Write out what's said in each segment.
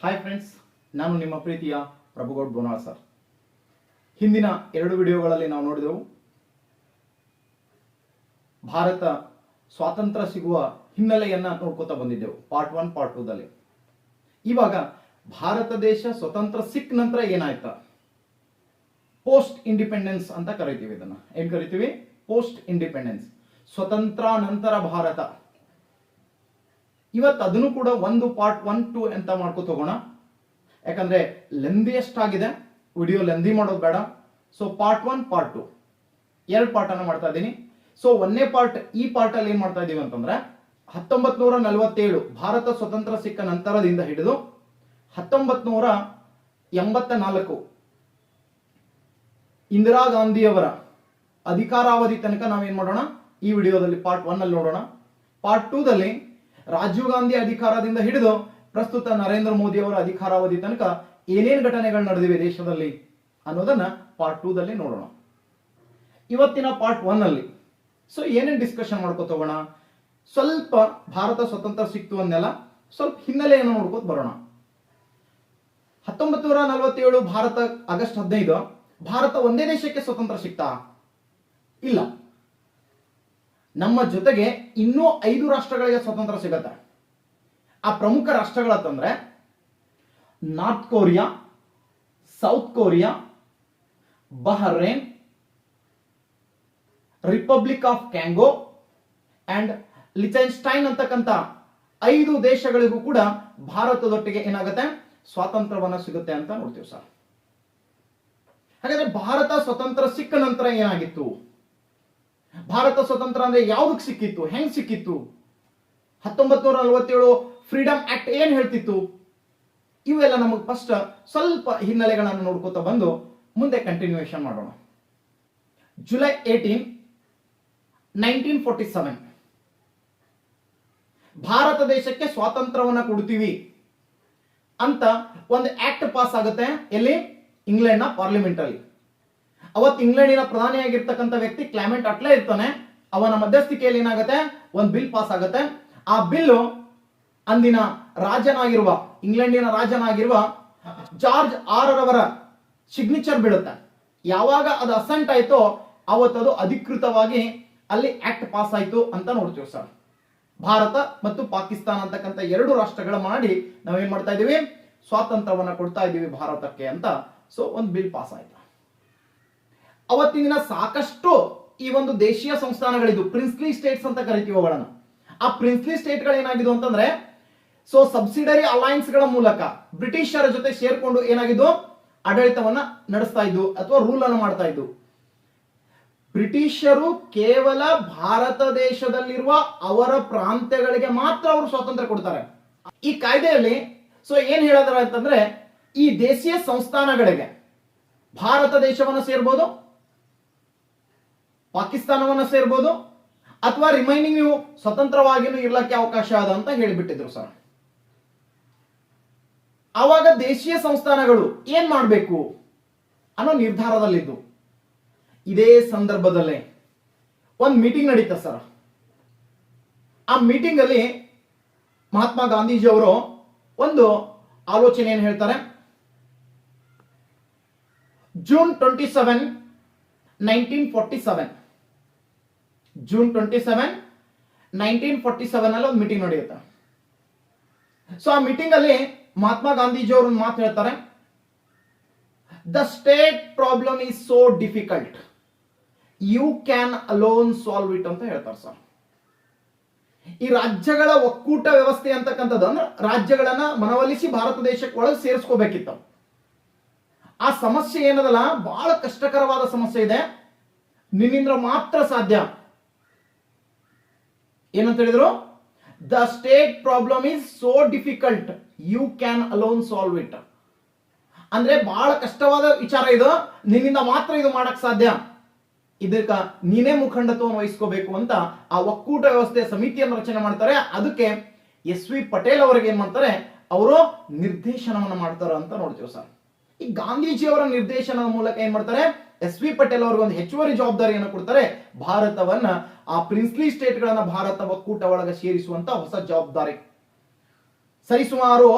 Hi friends ನಾನು ನಿಮ್ಮ ಪ್ರೀತಿಯ ಪ್ರಭುಗೌಡ್ ಬೋನಾಳ್ ಸರ್ ಹಿಂದಿನ ಎರಡು ವಿಡಿಯೋಗಳಲ್ಲಿ ನಾವು ನೋಡಿದೆವು, ಭಾರತ ಸ್ವಾತಂತ್ರ್ಯ ಸಿಗುವ ಹಿನ್ನೆಲೆಯನ್ನ ನೋಡ್ಕೋತಾ ಬಂದಿದ್ದೆವು ಪಾರ್ಟ್ ಒನ್ ಪಾರ್ಟ್ ಟೂದಲ್ಲಿ ಇವಾಗ ಭಾರತ ದೇಶ ಸ್ವತಂತ್ರ ಸಿಕ್ ನಂತರ ಏನಾಯ್ತ? ಪೋಸ್ಟ್ ಇಂಡಿಪೆಂಡೆನ್ಸ್ ಅಂತ ಕರಿತೀವಿ ಇದನ್ನ. ಏನ್ ಕರಿತೀವಿ? ಪೋಸ್ಟ್ ಇಂಡಿಪೆಂಡೆನ್ಸ್ ಸ್ವತಂತ್ರ ನಂತರ ಭಾರತ. ಇವತ್ತು ಅದನ್ನು ಕೂಡ ಒಂದು ಪಾರ್ಟ್ ಒನ್ ಟು ಅಂತ ಮಾಡ್ಕೊತ ಹೋಗೋಣ ಯಾಕಂದ್ರೆ ಲೆಂದಿ ಆಗಿದೆ ವಿಡಿಯೋ ಲೆಂದಿ ಮಾಡೋದು ಬೇಡ. So part one part two ಎರಡು ಪಾರ್ಟ್ ಮಾಡ್ತಾ ಇದ್ದೀನಿ. ಸೊ ಒಂದನೇ ಪಾರ್ಟ್ ಈ ಪಾರ್ಟ್ ಅಲ್ಲಿ ಏನ್ ಮಾಡ್ತಾ ಇದೀವಿ ಅಂತಂದ್ರೆ ಹತ್ತೊಂಬತ್ ನೂರ ನಲವತ್ತೇಳು ಭಾರತ ಸ್ವತಂತ್ರ ಸಿಕ್ಕ ನಂತರದಿಂದ ಹಿಡಿದು ಹತ್ತೊಂಬತ್ ನೂರ ಎಂಬತ್ತ ನಾಲ್ಕು ಇಂದಿರಾ ಗಾಂಧಿಯವರ ಅಧಿಕಾರಾವಧಿ ತನಕ ನಾವೇನ್ ಮಾಡೋಣ? ಈ ವಿಡಿಯೋದಲ್ಲಿ ಪಾರ್ಟ್ ಒನ್ ಅಲ್ಲಿ ನೋಡೋಣ. ಪಾರ್ಟ್ ಟೂ ದಲ್ಲಿ ರಾಜೀವ್ ಗಾಂಧಿ ಅಧಿಕಾರದಿಂದ ಹಿಡಿದು ಪ್ರಸ್ತುತ ನರೇಂದ್ರ ಮೋದಿ ಅವರ ಅಧಿಕಾರಾವಧಿ ತನಕ ಏನೇನು ಘಟನೆಗಳು ನಡೆದಿವೆ ದೇಶದಲ್ಲಿ ಅನ್ನೋದನ್ನ ಪಾರ್ಟ್ ಟೂದಲ್ಲಿ ನೋಡೋಣ. ಇವತ್ತಿನ ಪಾರ್ಟ್ ಒನ್ ಅಲ್ಲಿ ಸೊ ಏನೇನು ಡಿಸ್ಕಷನ್ ಹೋಗೋಣ? ಸ್ವಲ್ಪ ಭಾರತ ಸ್ವತಂತ್ರ ಸಿಕ್ತು ಅನ್ನೆಲ್ಲ ಸ್ವಲ್ಪ ಹಿನ್ನೆಲೆಯನ್ನು ನೋಡ್ಕೋತ ಬರೋಣ. ಹತ್ತೊಂಬತ್ತು ನೂರ ನಲವತ್ತೇಳು ಭಾರತ ಆಗಸ್ಟ್ ಹದಿನೈದು ಭಾರತ ಒಂದೇ ದೇಶಕ್ಕೆ ಸ್ವತಂತ್ರ ಸಿಕ್ತಾ? ಇಲ್ಲ. ನಮ್ಮ ಜೊತೆಗೆ ಇನ್ನೂ ಐದು ರಾಷ್ಟ್ರಗಳಿಗೆ ಸ್ವತಂತ್ರ ಸಿಗತ್ತೆ. ಆ ಪ್ರಮುಖ ರಾಷ್ಟ್ರಗಳಂತಂದ್ರೆ North Korea, South Korea, Bahrain, Republic of Congo and Liechtenstein ಅಂತಕ್ಕಂಥ ಐದು ದೇಶಗಳಿಗೂ ಕೂಡ ಭಾರತದೊಟ್ಟಿಗೆ ಏನಾಗುತ್ತೆ? ಸ್ವಾತಂತ್ರ್ಯವನ್ನು ಸಿಗುತ್ತೆ ಅಂತ ನೋಡ್ತೀವಿ ಸರ್. ಹಾಗಾದ್ರೆ ಭಾರತ ಸ್ವತಂತ್ರ ಸಿಕ್ಕ ನಂತರ ಏನಾಗಿತ್ತು? ಭಾರತ ಸ್ವತಂತ್ರ ಅಂದ್ರೆ ಯಾವ್ದಕ್ ಸಿಕ್ಕಿತ್ತು? ಹೆಂಗ್ ಸಿಕ್ಕಿತ್ತು? ಹತ್ತೊಂಬತ್ ನೂರ ನಲವತ್ತೇಳು ಫ್ರೀಡಮ್ ಆಕ್ಟ್ ಏನ್ ಹೇಳ್ತಿತ್ತು? ಇವೆಲ್ಲ ನಮಗೆ ಫಸ್ಟ್ ಸ್ವಲ್ಪ ಹಿನ್ನೆಲೆಗಳನ್ನು ನೋಡ್ಕೋತಾ ಬಂದು ಮುಂದೆ ಕಂಟಿನ್ಯೂಯೇಷನ್ ಮಾಡೋಣ. July eighteen nineteen forty seven Bharat ದೇಶಕ್ಕೆ ಸ್ವಾತಂತ್ರ್ಯವನ್ನ ಕೊಡ್ತೀವಿ ಅಂತ ಒಂದು ಆಕ್ಟ್ ಪಾಸ್ ಆಗುತ್ತೆ ಎಲ್ಲಿ? ಇಂಗ್ಲೆಂಡ್ನ ಪಾರ್ಲಿಮೆಂಟ್ ಅಲ್ಲಿ. ಅವತ್ತು ಇಂಗ್ಲೆಂಡಿನ ಪ್ರಧಾನಿಯಾಗಿರ್ತಕ್ಕಂಥ ವ್ಯಕ್ತಿ ಕ್ಲೈಮೆಂಟ್ ಅಟ್ಲೇ ಇರ್ತಾನೆ. ಅವನ ಮಧ್ಯಸ್ಥಿಕೆಯಲ್ಲಿ ಏನಾಗುತ್ತೆ? ಒಂದು ಬಿಲ್ ಪಾಸ್ ಆಗುತ್ತೆ. ಆ ಬಿಲ್ಲು ಅಂದಿನ ರಾಜನಾಗಿರುವ, ಇಂಗ್ಲೆಂಡಿನ ರಾಜನಾಗಿರುವ ಜಾರ್ಜ್ ಆರರವರ ಸಿಗ್ನೇಚರ್ ಬೀಳುತ್ತೆ. ಯಾವಾಗ ಅದು ಅಸೆಂಟ್ ಆಯ್ತೋ ಅವತ್ತದು ಅಧಿಕೃತವಾಗಿ ಅಲ್ಲಿ ಆಕ್ಟ್ ಪಾಸ್ ಆಯ್ತು ಅಂತ ನೋಡ್ತೀವಿ ಸರ್. ಭಾರತ ಮತ್ತು ಪಾಕಿಸ್ತಾನ ಅಂತಕ್ಕಂಥ ಎರಡು ರಾಷ್ಟ್ರಗಳ ಮಾಡಿ ನಾವೇನ್ ಮಾಡ್ತಾ ಇದೀವಿ ಸ್ವಾತಂತ್ರ್ಯವನ್ನು ಕೊಡ್ತಾ ಇದ್ದೀವಿ ಭಾರತಕ್ಕೆ ಅಂತ. ಸೊ ಒಂದು ಬಿಲ್ ಪಾಸ್ ಆಯ್ತು. ಅವತ್ತಿನ ದಿನ ಸಾಕಷ್ಟು ಈ ಒಂದು ದೇಶೀಯ ಸಂಸ್ಥಾನಗಳಿದ್ದು ಪ್ರಿನ್ಸ್ಲಿ ಸ್ಟೇಟ್ಸ್ ಅಂತ ಕರಿತೀವಿ ಅವಳನ್ನ ಆ ಪ್ರಿನ್ಸ್ಲಿ ಸ್ಟೇಟ್ಗಳು ಏನಾಗಿದ್ದು ಅಂತಂದ್ರೆ ಸೊ ಸಬ್ಸಿಡರಿ ಅಲೈನ್ಸ್ಗಳ ಮೂಲಕ ಬ್ರಿಟಿಷರ ಜೊತೆ ಸೇರ್ಕೊಂಡು ಏನಾಗಿದ್ದು ಆಡಳಿತವನ್ನ ನಡೆಸ್ತಾ ಇದ್ದು ಅಥವಾ ರೂಲ್ ಅನ್ನು ಮಾಡ್ತಾ ಇದ್ದು ಬ್ರಿಟಿಷರು ಕೇವಲ ಭಾರತ ದೇಶದಲ್ಲಿರುವ ಅವರ ಪ್ರಾಂತ್ಯಗಳಿಗೆ ಮಾತ್ರ ಅವರು ಸ್ವಾತಂತ್ರ್ಯ ಕೊಡ್ತಾರೆ. ಈ ಕಾಯ್ದೆಯಲ್ಲಿ ಸೊ ಏನ್ ಹೇಳಿದಾರೆ ಅಂತಂದ್ರೆ, ಈ ದೇಶೀಯ ಸಂಸ್ಥಾನಗಳಿಗೆ ಭಾರತ ದೇಶವನ್ನು ಸೇರ್ಬೋದು ಪಾಕಿಸ್ತಾನವನ್ನ ಸೇರ್ಬೋದು ಅಥವಾ ರಿಮೈನಿಂಗ್ ನೀವು ಸ್ವತಂತ್ರವಾಗಿನೂ ಇರ್ಲಕ್ಕೆ ಅವಕಾಶ ಅದ ಅಂತ ಹೇಳಿಬಿಟ್ಟಿದ್ರು ಸರ್. ಆವಾಗ ದೇಶೀಯ ಸಂಸ್ಥಾನಗಳು ಏನ್ ಮಾಡಬೇಕು ಅನ್ನೋ ನಿರ್ಧಾರದಲ್ಲಿದ್ದು. ಇದೇ ಸಂದರ್ಭದಲ್ಲೇ ಒಂದು ಮೀಟಿಂಗ್ ನಡೀತ ಸರ್. ಆ ಮೀಟಿಂಗ್ ಅಲ್ಲಿ ಮಹಾತ್ಮ ಗಾಂಧೀಜಿ ಅವರು ಒಂದು ಆಲೋಚನೆ ಏನು ಹೇಳ್ತಾರೆ? June twenty seven nineteen forty seven June twenty seven nineteen forty seven ಅಲ್ಲಿ ಒಂದು ಮೀಟಿಂಗ್ ನಡೆಯುತ್ತೆ. ಸೊ ಆ ಮೀಟಿಂಗ್ ಅಲ್ಲಿ ಮಹಾತ್ಮ ಗಾಂಧೀಜಿ ಅವರು ಮಾತು ಹೇಳ್ತಾರೆ. The state problem is so difficult you can alone solve it ಅಂತ ಹೇಳ್ತಾರೆ ಸರ್. ಈ ರಾಜ್ಯಗಳ ಒಕ್ಕೂಟ ವ್ಯವಸ್ಥೆ ಅಂತಕ್ಕಂಥದ್ದು ಅಂದ್ರೆ ರಾಜ್ಯಗಳನ್ನ ಮನವೊಲಿಸಿ ಭಾರತ ದೇಶಕ್ಕೆ ಒಳಗೆ ಸೇರಿಸ್ಕೋಬೇಕಿತ್ತು. ಆ ಸಮಸ್ಯೆ ಏನದಲ್ಲ, ಬಹಳ ಕಷ್ಟಕರವಾದ ಸಮಸ್ಯೆ ಇದೆ. ನಿನ್ನಿಂದ ಮಾತ್ರ ಸಾಧ್ಯ. ಏನಂತ ಹೇಳಿದ್ರು? The state problem is so difficult you can alone solve it ಅಂದ್ರೆ ಬಹಳ ಕಷ್ಟವಾದ ವಿಚಾರ ಇದು. ನಿನ್ನಿಂದ ಮಾತ್ರ ಇದು ಮಾಡಕ್ ಸಾಧ್ಯ. ಇದಕ್ಕ ನೀನೇ ಮುಖಂಡತ್ವವನ್ನು ವಹಿಸ್ಕೋಬೇಕು ಅಂತ ಆ ಒಕ್ಕೂಟ ವ್ಯವಸ್ಥೆ ಸಮಿತಿಯನ್ನು ರಚನೆ ಮಾಡ್ತಾರೆ. ಅದಕ್ಕೆ ಎಸ್ ವಿ ಪಟೇಲ್ ಅವರಿಗೆ ಏನ್ ಮಾಡ್ತಾರೆ? ಅವರು ನಿರ್ದೇಶನವನ್ನು ಮಾಡ್ತಾರ ಅಂತ ನೋಡ್ತೀವಿ ಸರ್. ಈ ಗಾಂಧೀಜಿ ಅವರ ನಿರ್ದೇಶನದ ಮೂಲಕ ಏನ್ ಮಾಡ್ತಾರೆ? ಎಸ್ ವಿ ಪಟೇಲ್ ಅವ್ರಿಗೆ ಒಂದು ಹೆಚ್ಚುವರಿ ಜವಾಬ್ದಾರಿಯನ್ನು ಕೊಡ್ತಾರೆ. ಭಾರತವನ್ನ ಆ ಪ್ರಿನ್ಸ್ಲಿ ಸ್ಟೇಟ್ಗಳನ್ನ ಭಾರತ ಒಕ್ಕೂಟ ಒಳಗೆ ಸೇರಿಸುವಂತ ಹೊಸ ಜವಾಬ್ದಾರಿ. ಸರಿಸುಮಾರು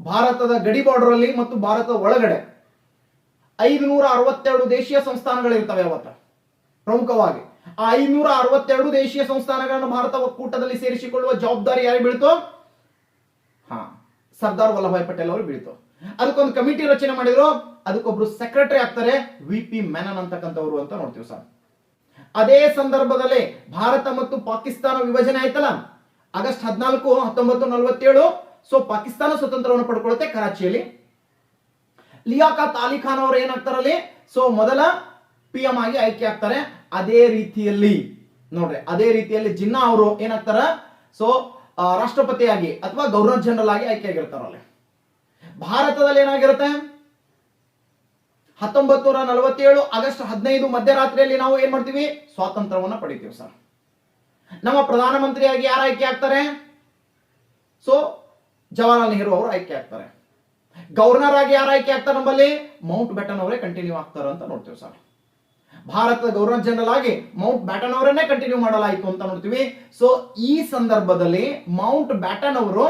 ಭಾರತದ ಗಡಿ ಬಾರ್ಡರ್ ಅಲ್ಲಿ ಮತ್ತು ಭಾರತದ ಒಳಗಡೆ ಐದುನೂರ ಅರವತ್ತೆರಡು ದೇಶೀಯ ಸಂಸ್ಥಾನಗಳಿರ್ತವೆ ಅವತ್ತ. ಪ್ರಮುಖವಾಗಿ ಆ ಐನೂರ ಅರವತ್ತೆರಡು ದೇಶೀಯ ಸಂಸ್ಥಾನಗಳನ್ನು ಭಾರತ ಒಕ್ಕೂಟದಲ್ಲಿ ಸೇರಿಸಿಕೊಳ್ಳುವ ಜವಾಬ್ದಾರಿ ಯಾರು ಬೀಳ್ತು? ಹಾ, ಸರ್ದಾರ್ ವಲ್ಲಭಾಯ್ ಪಟೇಲ್ ಅವರು ಬೀಳ್ತು. ಅದಕ್ಕೊಂದು ಕಮಿಟಿ ರಚನೆ ಮಾಡಿದ್ರು. ಅದಕ್ಕೊಬ್ರು ಸೆಕ್ರೆಟರಿ ಆಗ್ತಾರೆ. ವಿ ಪಿ ಮೆನನ್ ಅಂತಕ್ಕಂಥವ್ರು ಅಂತ ನೋಡ್ತೀವಿ ಸರ್. ಅದೇ ಸಂದರ್ಭದಲ್ಲಿ ಭಾರತ ಮತ್ತು ಪಾಕಿಸ್ತಾನ ವಿಭಜನೆ ಆಯ್ತಲ್ಲ? ಆಗಸ್ಟ್ ಹದಿನಾಲ್ಕು, ಹತ್ತೊಂಬತ್ತು, ನಲವತ್ತೇಳು. ಸೊ ಪಾಕಿಸ್ತಾನ ಸ್ವತಂತ್ರವನ್ನು ಪಡ್ಕೊಳ್ಳುತ್ತೆ ಕರಾಚಿಯಲ್ಲಿ. ಲಿಯಾಕತ್ ಅಲಿ ಖಾನ್ ಅವರು ಏನಾಗ್ತಾರಲ್ಲಿ? ಸೊ ಮೊದಲ ಪಿ ಆಗಿ ಆಯ್ಕೆ ಆಗ್ತಾರೆ ಅದೇ ರೀತಿಯಲ್ಲಿ. ನೋಡ್ರಿ, ಅದೇ ರೀತಿಯಲ್ಲಿ ಜಿನ್ನಾ ಅವರು ಏನಾಗ್ತಾರ? ಸೊ ರಾಷ್ಟ್ರಪತಿಯಾಗಿ ಅಥವಾ ಗವರ್ನರ್ ಜನರಲ್ ಆಗಿ ಆಯ್ಕೆ ಆಗಿರ್ತಾರಲ್ಲಿ. ಭಾರತದಲ್ಲಿ ಏನಾಗಿರುತ್ತೆ? ಹತ್ತೊಂಬತ್ತು ನೂರ ನಲವತ್ತೇಳು ಆಗಸ್ಟ್ ಹದಿನೈದು ಮಧ್ಯರಾತ್ರಿಯಲ್ಲಿ ನಾವು ಏನ್ ಮಾಡ್ತೀವಿ? ಸ್ವಾತಂತ್ರ್ಯವನ್ನ ಪಡಿತೀವಿ ಸರ್. ನಮ್ಮ ಪ್ರಧಾನಮಂತ್ರಿಯಾಗಿ ಯಾರು ಆಯ್ಕೆ ಆಗ್ತಾರೆ? ಸೊ ಜವಾಹರ್ಲಾಲ್ ನೆಹರು ಅವರು ಆಯ್ಕೆ ಆಗ್ತಾರೆ. ಗವರ್ನರ್ ಆಗಿ ಯಾರು ಆಯ್ಕೆ ಆಗ್ತಾರೆ ನಮ್ಮಲ್ಲಿ? ಮೌಂಟ್ ಬ್ಯಾಟನ್ ಅವರೇ ಕಂಟಿನ್ಯೂ ಆಗ್ತಾರೆ ಅಂತ ನೋಡ್ತೀವಿ ಸರ್. ಭಾರತದ ಗವರ್ನರ್ ಜನರಲ್ ಆಗಿ ಮೌಂಟ್ ಬ್ಯಾಟನ್ ಅವರನ್ನೇ ಕಂಟಿನ್ಯೂ ಮಾಡಲಾಯಿತು ಅಂತ ನೋಡ್ತೀವಿ. ಸೊ ಈ ಸಂದರ್ಭದಲ್ಲಿ ಮೌಂಟ್ ಬ್ಯಾಟನ್ ಅವರು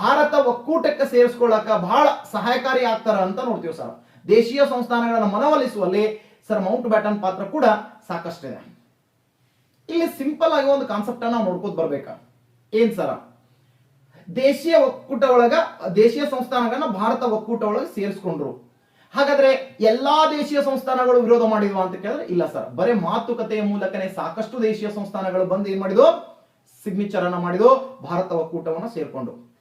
ಭಾರತ ಒಕ್ಕೂಟಕ್ಕೆ ಸೇರಿಸ್ಕೊಳ್ಳಕ ಬಹಳ ಸಹಾಯಕಾರಿ ಆಗ್ತಾರ ಅಂತ ನೋಡ್ತೀವಿ ಸರ್. ದೇಶೀಯ ಸಂಸ್ಥಾನಗಳನ್ನು ಮನವೊಲಿಸುವಲ್ಲಿ ಸರ್ ಮೌಂಟ್ ಬ್ಯಾಟನ್ ಪಾತ್ರ ಕೂಡ ಸಾಕಷ್ಟಿದೆ. ಇಲ್ಲಿ ಸಿಂಪಲ್ ಆಗಿ ಒಂದು ಕಾನ್ಸೆಪ್ಟ್ ನಾವು ನೋಡ್ಕೋತ ಬರ್ಬೇಕಾ. ಏನ್ ಸರ? ದೇಶೀಯ ಒಕ್ಕೂಟ ಒಳಗ, ದೇಶೀಯ ಸಂಸ್ಥಾನಗಳನ್ನ ಭಾರತ ಒಕ್ಕೂಟ ಒಳಗೆ ಸೇರಿಸ್ಕೊಂಡ್ರು. ಹಾಗಾದ್ರೆ ಎಲ್ಲಾ ದೇಶೀಯ ಸಂಸ್ಥಾನಗಳು ವಿರೋಧ ಮಾಡಿದ್ವಾ ಅಂತ ಕೇಳಿದ್ರೆ ಇಲ್ಲ ಸರ್. ಬರೇ ಮಾತುಕತೆಯ ಮೂಲಕನೇ ಸಾಕಷ್ಟು ದೇಶೀಯ ಸಂಸ್ಥಾನಗಳು ಬಂದು ಏನ್ ಮಾಡಿದ್ವು? ಸಿಗ್ನೇಚರ್ ಅನ್ನ ಮಾಡಿದ್ವು, ಭಾರತ ಒಕ್ಕೂಟವನ್ನ ಸೇರ್ಕೊಂಡು